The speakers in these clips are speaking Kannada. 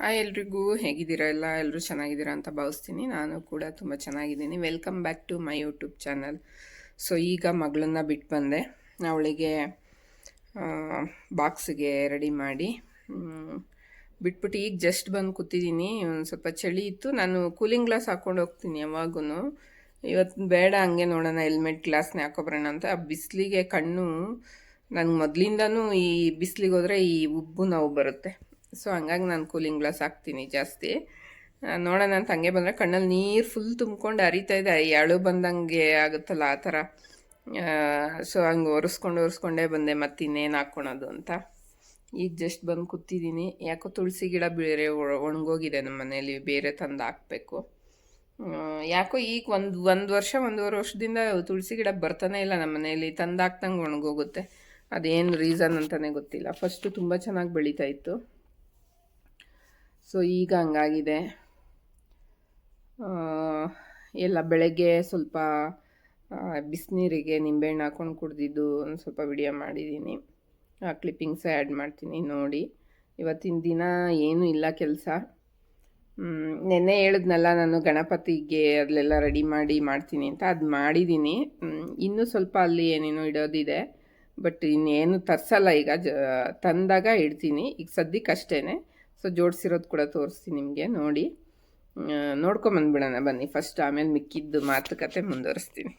ಹಾಯ್ ಎಲ್ರಿಗೂ ಹೇಗಿದ್ದೀರಾ? ಎಲ್ಲ ಎಲ್ಲರೂ ಚೆನ್ನಾಗಿದ್ದೀರಾ ಅಂತ ಭಾವಿಸ್ತೀನಿ. ನಾನು ಕೂಡ ತುಂಬ ಚೆನ್ನಾಗಿದ್ದೀನಿ. Welcome back to my YouTube channel so ಈಗ ಮಗಳನ್ನ ಬಿಟ್ಟು ಬಂದೆ. ಅವಳಿಗೆ ಬಾಕ್ಸ್ಗೆ ರೆಡಿ ಮಾಡಿ ಬಿಟ್ಬಿಟ್ಟು ಈಗ ಜಸ್ಟ್ ಬಂದು ಕೂತಿದ್ದೀನಿ. ಒಂದು ಸ್ವಲ್ಪ ಚಳಿ ಇತ್ತು. ನಾನು ಕೂಲಿಂಗ್ ಗ್ಲಾಸ್ ಹಾಕ್ಕೊಂಡು ಹೋಗ್ತೀನಿ ಯಾವಾಗೂ ಇವತ್ತು ಬೇಡ, ಹಂಗೆ ನೋಡೋಣ ಹೆಲ್ಮೆಟ್ ಗ್ಲಾಸ್ನೇ ಹಾಕೊಬರೋಣ ಅಂತ. ಬಿಸಿಲಿಗೆ ಕಣ್ಣು ನನಗೆ ಮೊದಲಿಂದನೂ ಈ ಬಿಸಿಲಿಗೆ ಹೋದರೆ ಈ ಉಬ್ಬು ನೋವು ಬರುತ್ತೆ. ಸೊ ಹಂಗಾಗಿ ನಾನು ಕೂಲಿಂಗ್ ಗ್ಲಾಸ್ ಹಾಕ್ತೀನಿ ಜಾಸ್ತಿ. ನೋಡೋಣ ಅಂತ ಹಂಗೆ ಬಂದರೆ ಕಣ್ಣಲ್ಲಿ ನೀರು ಫುಲ್ ತುಂಬ್ಕೊಂಡು ಹರಿತಾ ಇದೆ. ಎಳು ಬಂದಂಗೆ ಆಗುತ್ತಲ್ಲ ಆ ಥರ. ಸೊ ಹಂಗೆ ಒರೆಸ್ಕೊಂಡು ಒರೆಸ್ಕೊಂಡೇ ಬಂದೆ, ಮತ್ತೆ ಇನ್ನೇನು ಹಾಕ್ಕೊಳೋದು ಅಂತ. ಈಗ ಜಸ್ಟ್ ಬಂದು ಕೂತಿದ್ದೀನಿ ಯಾಕೋ ತುಳಸಿ ಗಿಡ ಬೇರೆ ಒಣ- ಒಣಗೋಗಿದೆ ನಮ್ಮ ಮನೇಲಿ, ಬೇರೆ ತಂದು ಹಾಕಬೇಕು. ಯಾಕೋ ಈಗ ಒಂದು ಒಂದು ವರ್ಷ, ಒಂದೂವರೆ ವರ್ಷದಿಂದ ತುಳಸಿ ಗಿಡ ಬರ್ತಾನೆ ಇಲ್ಲ ನಮ್ಮ ಮನೇಲಿ. ತಂದು ಹಾಕ್ದಂಗೆ ಒಣಗೋಗುತ್ತೆ. ಅದೇನು ರೀಸನ್ ಅಂತಲೇ ಗೊತ್ತಿಲ್ಲ. ಫಸ್ಟು ತುಂಬ ಚೆನ್ನಾಗಿ ಬೆಳೀತಾ ಇತ್ತು. ಸೊ, ಈಗ ಹಂಗಾಗಿದೆ. ಎಲ್ಲ ಬೆಳಗ್ಗೆ ಸ್ವಲ್ಪ ಬಿಸಿನೀರಿಗೆ ನಿಂಬೆಹಣ್ಣು ಹಾಕ್ಕೊಂಡು ಕುಡ್ದಿದ್ದು ಒಂದು ಸ್ವಲ್ಪ ವಿಡಿಯೋ ಮಾಡಿದ್ದೀನಿ. ಆ ಕ್ಲಿಪ್ಪಿಂಗ್ಸ್ ಆ್ಯಡ್ ಮಾಡ್ತೀನಿ ನೋಡಿ. ಇವತ್ತಿನ ದಿನ ಏನೂ ಇಲ್ಲ ಕೆಲಸ. ನೆನ್ನೆ ಹೇಳಿದ್ನಲ್ಲ ನಾನು ಗಣಪತಿಗೆ ಅದಲ್ಲೆಲ್ಲ ರೆಡಿ ಮಾಡಿ ಮಾಡ್ತೀನಿ ಅಂತ, ಅದು ಮಾಡಿದ್ದೀನಿ. ಇನ್ನೂ ಸ್ವಲ್ಪ ಅಲ್ಲಿ ಏನೇನೋ ಇಡೋದಿದೆ ಬಟ್ ಇನ್ನೇನು ತರಿಸಲ್ಲ ಈಗ. ಜ, ತಂದಾಗ ಇಡ್ತೀನಿ. ಈಗ ಸದ್ಯಕ್ಕೆ ಅಷ್ಟೇ ಸೊ ಜೋಡಿಸಿರೋದು ಕೂಡ ತೋರಿಸ್ತೀನಿ ನಿಮಗೆ, ನೋಡಿ. ನೋಡ್ಕೊಂಬಂದ್ಬಿಡೋಣ ಬನ್ನಿ. ಫಸ್ಟ್ ಆಮೇಲೆ ಮಿಕ್ಕಿದ್ದು ಮಾತುಕತೆ ಮುಂದುವರಿಸ್ತೀನಿ.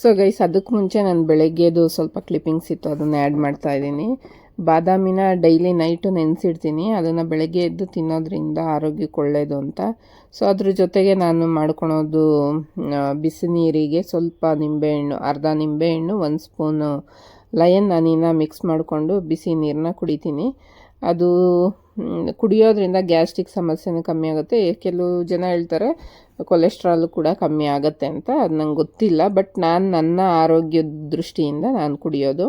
ಸೊ ಗೈಸ್ ಅದಕ್ಕೆ ಮುಂಚೆ ನಾನು ಬೆಳಗ್ಗೆದು ಸ್ವಲ್ಪ ಕ್ಲಿಪ್ಪಿಂಗ್ಸ್ ಇತ್ತು, ಅದನ್ನು ಆ್ಯಡ್ ಮಾಡ್ತಾ ಇದ್ದೀನಿ. ಬಾದಾಮಿನ ಡೈಲಿ ನೈಟು ನೆನೆಸಿಡ್ತೀನಿ. ಅದನ್ನು ಬೆಳಗ್ಗೆ ಎದ್ದು ತಿನ್ನೋದ್ರಿಂದ ಆರೋಗ್ಯಕ್ಕೆ ಒಳ್ಳೆಯದು ಅಂತ. ಸೊ ಅದ್ರ ಜೊತೆಗೆ ನಾನು ಮಾಡ್ಕೊಳೋದು ಬಿಸಿ ನೀರಿಗೆ ಸ್ವಲ್ಪ ನಿಂಬೆಹಣ್ಣು ಅರ್ಧ ನಿಂಬೆಹಣ್ಣು ಒಂದು ಸ್ಪೂನು ಲಯನ್ ಹನಿನ ಮಿಕ್ಸ್ ಮಾಡಿಕೊಂಡು ಬಿಸಿ ನೀರನ್ನ ಕುಡಿತೀನಿ. ಅದು ಕುಡಿಯೋದ್ರಿಂದ ಗ್ಯಾಸ್ಟ್ರಿಕ್ ಸಮಸ್ಯೆನೂ ಕಮ್ಮಿ ಆಗುತ್ತೆ. ಕೆಲವು ಜನ ಹೇಳ್ತಾರೆ ಕೊಲೆಸ್ಟ್ರಾಲ್ ಕೂಡ ಕಮ್ಮಿ ಆಗುತ್ತೆ ಅಂತ ಅದು ನಂಗೆ ಗೊತ್ತಿಲ್ಲ, ಬಟ್ ನಾನು ನನ್ನ ಆರೋಗ್ಯದ ದೃಷ್ಟಿಯಿಂದ ನಾನು ಕುಡಿಯೋದು.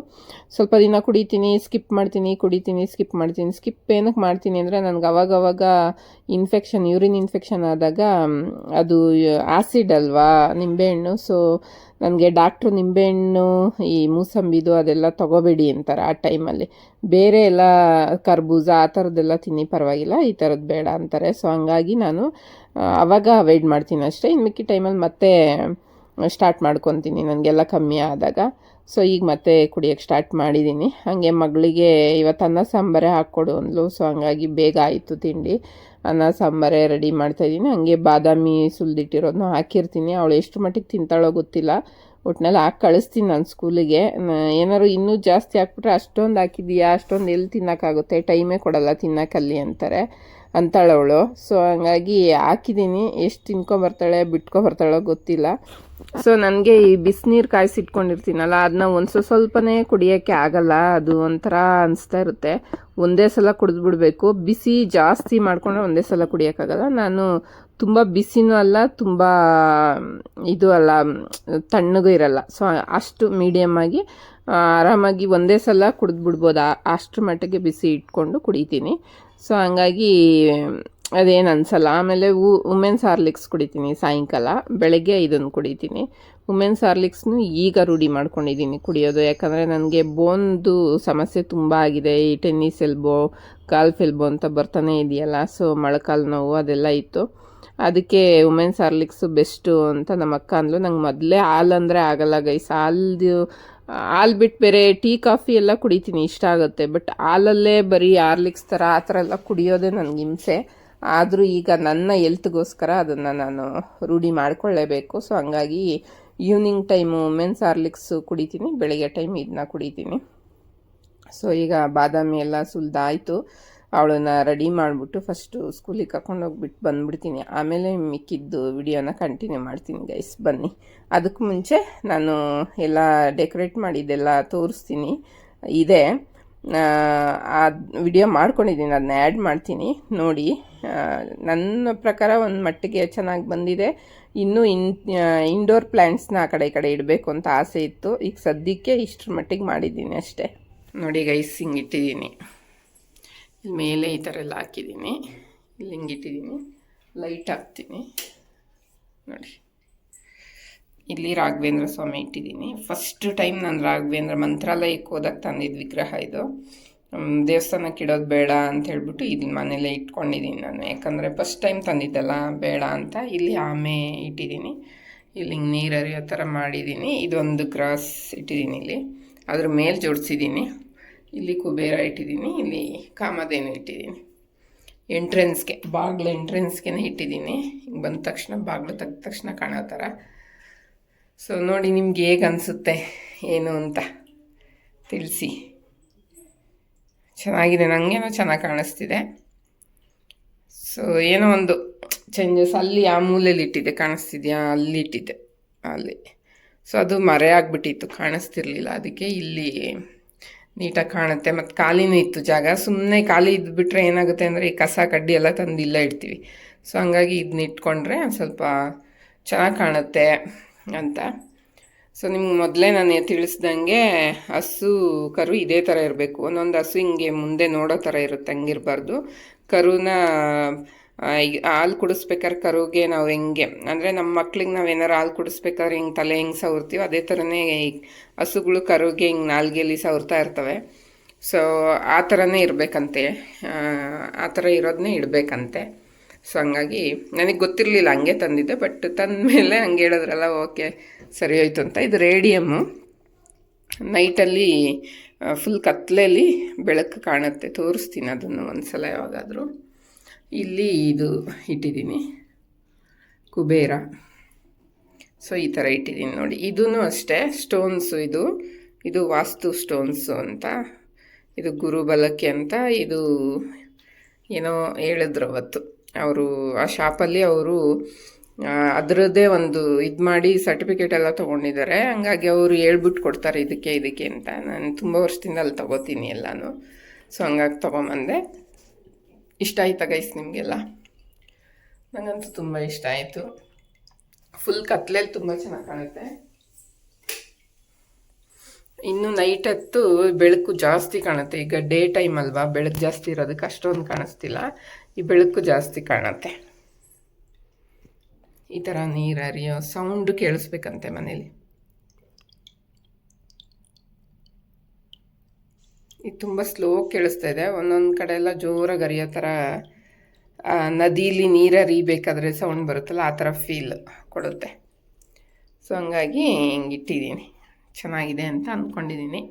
ಸ್ವಲ್ಪ ದಿನ ಕುಡಿತೀನಿ, ಸ್ಕಿಪ್ ಮಾಡ್ತೀನಿ, ಕುಡಿತೀನಿ, ಸ್ಕಿಪ್ ಮಾಡ್ತೀನಿ. ಸ್ಕಿಪ್ ಏನಕ್ಕೆ ಮಾಡ್ತೀನಿ ಅಂದರೆ ನನಗೆ ಅವಾಗವಾಗ ಇನ್ಫೆಕ್ಷನ್, ಯೂರಿನ್ ಇನ್ಫೆಕ್ಷನ್ ಆದಾಗ ಅದು ಆ್ಯಸಿಡ್ ಅಲ್ವಾ, ನಿಂಬೆಹಣ್ಣು. ಸೊ ನನಗೆ ಡಾಕ್ಟ್ರು ನಿಂಬೆಹಣ್ಣು, ಈ ಮೂಸಂಬಿದು ಅದೆಲ್ಲ ತಗೋಬೇಡಿ ಅಂತಾರೆ ಆ ಟೈಮಲ್ಲಿ. ಬೇರೆ ಎಲ್ಲ ಕರ್ಬೂಜ ಆ ಥರದ್ದೆಲ್ಲ ತಿನ್ನಿ ಪರವಾಗಿಲ್ಲ, ಈ ಥರದ್ದು ಬೇಡ ಅಂತಾರೆ. ಸೊ ಹಂಗಾಗಿ ನಾನು ಆ, ಅವಾಗ ಅವಾಯ್ಡ್ ಮಾಡ್ತೀನಿ ಅಷ್ಟೇ. ಇನ್ನು ಮಿಕ್ಕಿ ಟೈಮಲ್ಲಿ ಮತ್ತೆ ಸ್ಟಾರ್ಟ್ ಮಾಡ್ಕೊತೀನಿ. ನನಗೆಲ್ಲ ಕಮ್ಮಿ ಆದಾಗ. ಸೊ ಈಗ ಮತ್ತೆ ಕುಡಿಯೋಕ್ಕೆ ಸ್ಟಾರ್ಟ್ ಮಾಡಿದ್ದೀನಿ ಹಾಗೆ ಮಗಳಿಗೆ ಇವತ್ತು ಅನ್ನ ಸಾಂಬಾರೇ ಹಾಕ್ಕೊಡು ಅಂದ್ಲು. ಸೊ ಹಂಗಾಗಿ ಬೇಗ ಆಯಿತು ತಿಂಡಿ. ಅನ್ನ ಸಾಂಬಾರೇ ರೆಡಿ ಮಾಡ್ತಾಯಿದ್ದೀನಿ ಹಾಗೆ ಬಾದಾಮಿ ಸುಲಿದಿಟ್ಟಿರೋದನ್ನು ಹಾಕಿರ್ತೀನಿ. ಅವಳು ಎಷ್ಟು ಮಟ್ಟಿಗೆ ತಿಂತಾಳೋ ಗೊತ್ತಿಲ್ಲ. ಒಟ್ನಲ್ಲಿ ಹಾಕಿ ಕಳಿಸ್ತೀನಿ ನಾನು ಸ್ಕೂಲಿಗೆ. ಏನಾದ್ರು ಇನ್ನೂ ಜಾಸ್ತಿ ಹಾಕ್ಬಿಟ್ರೆ ಅಷ್ಟೊಂದು ಹಾಕಿದೀಯಾ? ಅಷ್ಟೊಂದು ಎಲ್ಲಿ ತಿನ್ನೋಕ್ಕಾಗುತ್ತೆ? ಟೈಮೇ ಕೊಡಲ್ಲ ತಿನ್ನಕ್ಕಲ್ಲಿ ಅಂತಾರೆ ಅಂತಾಳವಳು. ಸೊ ಹಂಗಾಗಿ ಹಾಕಿದ್ದೀನಿ ಎಷ್ಟು ತಿನ್ಕೊಬರ್ತಾಳೆ, ಬಿಟ್ಕೊಬರ್ತಾಳೋ ಗೊತ್ತಿಲ್ಲ. ಸೊ ನನಗೆ ಈ ಬಿಸಿನೀರು ಕಾಯಿಸಿಟ್ಕೊಂಡಿರ್ತೀನಲ್ಲ ಅದನ್ನ ಒಂದು ಸ್ವಲ್ಪ ಸ್ವಲ್ಪನೇ ಕುಡಿಯೋಕ್ಕೆ ಆಗಲ್ಲ. ಅದು ಒಂಥರ ಅನಿಸ್ತಾ ಇರುತ್ತೆ. ಒಂದೇ ಸಲ ಕುಡಿದ್ಬಿಡ್ಬೇಕು. ಬಿಸಿ ಜಾಸ್ತಿ ಮಾಡಿಕೊಂಡ್ರೆ ಒಂದೇ ಸಲ ಕುಡಿಯೋಕ್ಕಾಗಲ್ಲ. ನಾನು ತುಂಬ ಬಿಸಿನೂ ಅಲ್ಲ, ತುಂಬ ಇದು ಅಲ್ಲ ತಣ್ಣಗೂ ಇರಲ್ಲ. ಸೊ ಅಷ್ಟು ಮೀಡಿಯಮ್ ಆಗಿ ಆರಾಮಾಗಿ ಒಂದೇ ಸಲ ಕುಡಿದ್ಬಿಡ್ಬೋದು ಅಷ್ಟ್ರ ಮಟ್ಟಿಗೆ ಬಿಸಿ ಇಟ್ಕೊಂಡು ಕುಡಿತೀನಿ. ಸೊ ಹಂಗಾಗಿ, ಅದೇನು ಅನ್ಸಲ್ಲ. ಆಮೇಲೆ ವುಮೆನ್ಸ್ ಹಾರ್ಲಿಕ್ಸ್ ಕುಡಿತೀನಿ ಸಾಯಂಕಾಲ. ಬೆಳಗ್ಗೆ ಇದನ್ನು ಕುಡಿತೀನಿ. ವುಮೆನ್ಸ್ ಹಾರ್ಲಿಕ್ಸ್ನು ಈಗ ರೂಢಿ ಮಾಡ್ಕೊಂಡಿದ್ದೀನಿ ಕುಡಿಯೋದು. ಯಾಕಂದರೆ ನನಗೆ ಬೋನ್ದು ಸಮಸ್ಯೆ ತುಂಬ ಆಗಿದೆ. ಈ ಟೆನ್ನಿಸ್ ಎಲ್ಬೋ ಕಾಲ್ಫ್ ಎಲ್ಬೋ ಅಂತ ಬರ್ತಾನೆ ಇದೆಯಲ್ಲ ಸೊ ಮೊಳಕಾಲು ನೋವು ಅದೆಲ್ಲ ಇತ್ತು. ಅದಕ್ಕೆ ವುಮೆನ್ಸ್ ಹಾರ್ಲಿಕ್ಸು ಬೆಸ್ಟು ಅಂತ ನಮ್ಮ ಅಕ್ಕ ಅಂದ್ಲು. ನಂಗೆ ಮೊದಲೇ ಹಾಲು ಅಂದರೆ ಆಗಲ್ಲ ಗೈಸ್. ಹಾಲ್ದು, ಹಾಲು ಬಿಟ್ಟು ಬೇರೆ ಟೀ, ಕಾಫಿ ಎಲ್ಲ ಕುಡಿತೀನಿ. ಇಷ್ಟ ಆಗುತ್ತೆ. ಬಟ್ ಹಾಲಲ್ಲೇ ಬರೀ ಹಾರ್ಲಿಕ್ಸ್ ಥರ, ಆ ಥರ ಎಲ್ಲ ಕುಡಿಯೋದೇ ನನಗೆ ಹಿಂಸೆ. ಆದರೂ ಈಗ ನನ್ನ ಎಲ್ತ್ಗೋಸ್ಕರ ಅದನ್ನು ನಾನು ರೂಢಿ ಮಾಡಿಕೊಳ್ಳೇಬೇಕು. ಸೊ ಹಂಗಾಗಿ ಈವ್ನಿಂಗ್ ಟೈಮು ಮೆನ್ಸ್ ಹಾರ್ಲಿಕ್ಸು ಕುಡಿತೀನಿ. ಬೆಳಗ್ಗೆ ಟೈಮ್ ಇದನ್ನ ಕುಡಿತೀನಿ. ಸೊ ಈಗ ಬಾದಾಮಿ ಎಲ್ಲ ಸುಲಿದಾಯಿತು. ಅವಳನ್ನ ರೆಡಿ ಮಾಡಿಬಿಟ್ಟು ಫಸ್ಟು ಸ್ಕೂಲಿಗೆ ಕರ್ಕೊಂಡು ಹೋಗ್ಬಿಟ್ಟು ಬಂದ್ಬಿಡ್ತೀನಿ. ಆಮೇಲೆ ಮಿಕ್ಕಿದ್ದು ವಿಡಿಯೋನ ಕಂಟಿನ್ಯೂ ಮಾಡ್ತೀನಿ ಗೈಸ್ ಬನ್ನಿ. ಅದಕ್ಕೆ ಮುಂಚೆ ನಾನು ಎಲ್ಲ ಡೆಕೋರೇಟ್ ಮಾಡಿದ್ದೆಲ್ಲ ತೋರಿಸ್ತೀನಿ. ಇದೆ. ಆ ವಿಡಿಯೋ ಮಾಡ್ಕೊಂಡಿದ್ದೀನಿ ಅದನ್ನ ಆ್ಯಡ್ ಮಾಡ್ತೀನಿ. ನೋಡಿ ನನ್ನ ಪ್ರಕಾರ ಒಂದು ಮಟ್ಟಿಗೆ ಚೆನ್ನಾಗಿ ಬಂದಿದೆ. ಇನ್ನೂ ಇನ್ ಇಂಡೋರ್ ಪ್ಲ್ಯಾಂಟ್ಸ್ನ ಆ ಕಡೆ ಈ ಕಡೆ ಇಡಬೇಕು ಅಂತ ಆಸೆ ಇತ್ತು. ಈಗ ಸದ್ಯಕ್ಕೆ ಇಷ್ಟರ ಮಟ್ಟಿಗೆ ಮಾಡಿದ್ದೀನಿ ಅಷ್ಟೇ. ನೋಡಿ ಗೈಸ್ ಹಿಂಗೆ ಇಟ್ಟಿದ್ದೀನಿ. ಇಲ್ಲಿ ಮೇಲೆ ಈ ಥರ ಎಲ್ಲ ಹಾಕಿದ್ದೀನಿ. ಇಲ್ಲಿ ಹಿಂಗೆ ಇಟ್ಟಿದ್ದೀನಿ. ಲೈಟ್ ಹಾಕ್ತೀನಿ. ನೋಡಿ. ಇಲ್ಲಿ ರಾಘವೇಂದ್ರ ಸ್ವಾಮಿ ಇಟ್ಟಿದ್ದೀನಿ. ಫಸ್ಟ್ ಟೈಮ್ ನಾನು ರಾಘವೇಂದ್ರ ಮಂತ್ರಾಲಯಕ್ಕೆ ಹೋದಾಗ ತಂದಿದ್ದ ವಿಗ್ರಹ ಇದು. ದೇವಸ್ಥಾನಕ್ಕೆ ಇಡೋದು ಬೇಡ ಅಂತ ಹೇಳ್ಬಿಟ್ಟು ಇಲ್ಲಿ ಮನೇಲೇ ಇಟ್ಕೊಂಡಿದ್ದೀನಿ ನಾನು. ಯಾಕಂದರೆ ಫಸ್ಟ್ ಟೈಮ್ ತಂದಿದ್ದಲ್ಲ, ಬೇಡ ಅಂತ ಇಲ್ಲಿ ಆಮೆ ಇಟ್ಟಿದ್ದೀನಿ. ಇಲ್ಲಿ ಹಿಂಗೆ ನೀರು ಹರಿಯೋ ಥರ ಮಾಡಿದ್ದೀನಿ. ಇದೊಂದು ಗ್ರಾಸ್ ಇಟ್ಟಿದ್ದೀನಿ ಇಲ್ಲಿ. ಅದ್ರ ಮೇಲೆ ಜೋಡಿಸಿದ್ದೀನಿ. ಇಲ್ಲಿ ಕುಬೇರ ಇಟ್ಟಿದ್ದೀನಿ, ಇಲ್ಲಿ ಕಾಮಧೇನು ಇಟ್ಟಿದ್ದೀನಿ. ಎಂಟ್ರೆನ್ಸ್ಗೆ ಬಾಗ್ಲು ಎಂಟ್ರೆನ್ಸ್ಗೆ ಇಟ್ಟಿದ್ದೀನಿ. ಹಿಂಗೆ ಬಂದ ತಕ್ಷಣ ಬಾಗ್ಲು ತೆಗ್ದ ತಕ್ಷಣ ಕಾಣೋ ಥರ. ಸೊ ನೋಡಿ ನಿಮ್ಗೆ ಹೇಗೆ ಅನಿಸುತ್ತೆ, ಏನು ಅಂತ ತಿಳಿಸಿ. ಚೆನ್ನಾಗಿದೆ ನನಗೇನೋ ಚೆನ್ನಾಗಿ ಕಾಣಿಸ್ತಿದೆ. ಸೊ ಏನೋ ಒಂದು ಚೇಂಜಸ್ ಅಲ್ಲಿ ಆ ಮೂಲೆಯಲ್ಲಿ ಇಟ್ಟಿದ್ದೆ, ಕಾಣಿಸ್ತಿದ್ಯಾ? ಅಲ್ಲಿ ಇಟ್ಟಿದ್ದೆ, ಅಲ್ಲಿ. ಸೊ ಅದು ಮರೆ ಆಗಿಬಿಟ್ಟಿತ್ತು, ಕಾಣಿಸ್ತಿರ್ಲಿಲ್ಲ, ಅದಕ್ಕೆ ಇಲ್ಲಿ ನೀಟಾಗಿ ಕಾಣುತ್ತೆ ಮತ್ತು ಖಾಲಿನೂ ಇತ್ತು ಜಾಗ. ಸುಮ್ಮನೆ ಖಾಲಿ ಇದ್ಬಿಟ್ರೆ ಏನಾಗುತ್ತೆ ಅಂದರೆ ಈ ಕಸ, ಕಡ್ಡಿ ಎಲ್ಲ ತಂದು ಇಲ್ಲ ಇಡ್ತೀವಿ. ಸೊ, ಹಂಗಾಗಿ ಇದನ್ನ ಇಟ್ಕೊಂಡ್ರೆ ಸ್ವಲ್ಪ ಚೆನ್ನಾಗಿ ಕಾಣುತ್ತೆ ಅಂತ. ಸೊ, ನಿಮ್ಗೆ ಮೊದಲೇ ನಾನು ತಿಳಿಸ್ದಂಗೆ ಹಸು, ಕರು ಇದೇ ಥರ ಇರಬೇಕು. ಒಂದೊಂದು ಹಸು ಹಿಂಗೆ ಮುಂದೆ ನೋಡೋ ಥರ ಇರುತ್ತೆ, ಹಂಗಿರಬಾರ್ದು. ಕರುನ ಹಾಲು ಕುಡಿಸ್ಬೇಕಾದ್ರೆ ಕರುಗೆ ನಾವು ಹೆಂಗೆ? ಅಂದರೆ ನಮ್ಮ ಮಕ್ಳಿಗೆ ನಾವು ಏನಾರು ಹಾಲು ಕುಡಿಸ್ಬೇಕಾದ್ರೆ ಹಿಂಗೆ ತಲೆ ಹೆಂಗೆ ಸವರ್ತೀವೋ ಅದೇ ಥರನೇ ಹಸುಗಳು ಕರುಗೆ ಹಿಂಗೆ ನಾಲ್ಗೆಯಲ್ಲಿ ಸವರ್ತಾ ಇರ್ತವೆ. ಸೊ ಆ ಥರನೇ ಇರಬೇಕಂತೆ. ಆ ಥರ ಇರೋದನ್ನೇ ಇಡಬೇಕಂತೆ. ಸೊ ಹಂಗಾಗಿ ನನಗೆ ಗೊತ್ತಿರಲಿಲ್ಲ, ಹಂಗೆ ತಂದಿದ್ದೆ ಬಟ್ ತಂದ ಮೇಲೆ ಹಂಗೆ ಹೇಳಿದ್ರಲ್ಲ, ಓಕೆ, ಸರಿ ಹೋಯ್ತು ಅಂತ. ಇದು ರೇಡಿಯಮ್ಮು. ನೈಟಲ್ಲಿ ಫುಲ್ ಕತ್ಲೆಯಲ್ಲಿ ಬೆಳಕು ಕಾಣುತ್ತೆ. ತೋರಿಸ್ತೀನಿ ಅದನ್ನು ಒಂದು ಸಲ ಯಾವಾಗಾದರೂ. ಇಲ್ಲಿ ಇದು ಇಟ್ಟಿದ್ದೀನಿ. ಕುಬೇರ. ಸೊ ಈ ಥರ ಇಟ್ಟಿದ್ದೀನಿ ನೋಡಿ. ಇದೂ ಅಷ್ಟೇ ಸ್ಟೋನ್ಸು ಇದು. ಇದು ವಾಸ್ತು ಸ್ಟೋನ್ಸು ಅಂತ. ಇದು ಗುರುಬಲಕ್ಕೆ ಅಂತ ಇದು ಏನೋ ಹೇಳಿದ್ರು ಅವತ್ತು. ಅವರು ಆ ಶಾಪಲ್ಲಿ ಅವರು ಅದರದ್ದೇ ಒಂದು ಇದು ಮಾಡಿ ಸರ್ಟಿಫಿಕೇಟ್ ಎಲ್ಲ ತೊಗೊಂಡಿದ್ದಾರೆ. ಹಂಗಾಗಿ ಅವರು ಹೇಳ್ಬಿಟ್ಟು ಕೊಡ್ತಾರೆ ಇದಕ್ಕೆ ಇದಕ್ಕೆ ಅಂತ. ನಾನು ತುಂಬ ವರ್ಷದಿಂದ ಅಲ್ಲಿ ತೊಗೋತೀನಿ ಎಲ್ಲನೂ. ಸೊ ಹಂಗಾಗಿ ತೊಗೊಂಬಂದೆ. ಇಷ್ಟ ಆಯ್ತಾ ಗೈಸ್ ನಿಮಗೆಲ್ಲ? ನನಗಂತೂ ತುಂಬ ಇಷ್ಟ ಆಯಿತು. ಫುಲ್ ಕತ್ಲೆಯಲ್ಲಿ ತುಂಬ ಚೆನ್ನಾಗಿ ಕಾಣುತ್ತೆ. ಇನ್ನು ನೈಟ್ ಹೊತ್ತು ಬೆಳಕು ಜಾಸ್ತಿ ಕಾಣುತ್ತೆ. ಈಗ ಡೇ ಟೈಮ್ ಅಲ್ವಾ? ಬೆಳಕು ಜಾಸ್ತಿ ಇರೋದಕ್ಕೆ ಅಷ್ಟೊಂದು ಕಾಣಿಸ್ತಿಲ್ಲ. ಈ ಬೆಳಕು ಜಾಸ್ತಿ ಕಾಣುತ್ತೆ. ಈ ಥರ ನೀರು ಹರಿಯೋ ಸೌಂಡ್ ಕೇಳಿಸ್ಬೇಕಂತೆ ಮನೇಲಿ. ಇದು ತುಂಬ ಸ್ಲೋ ಕೇಳಿಸ್ತಾ ಇದೆ. ಒಂದೊಂದು ಕಡೆ ಎಲ್ಲ ಜೋರಾಗಿ ಹರಿಯೋ ಥರ ನದೀಲಿ ನೀರು ಹರಿಬೇಕಾದ್ರೆ ಸೌಂಡ್ ಬರುತ್ತಲ್ಲ, ಆ ಥರ ಫೀಲ್ ಕೊಡುತ್ತೆ. ಸೊ ಹಂಗಾಗಿ ಹಿಂಗೆ ಇಟ್ಟಿದ್ದೀನಿ. ಚೆನ್ನಾಗಿದೆ ಅಂತ ಅಂದ್ಕೊಂಡಿದ್ದೀನಿ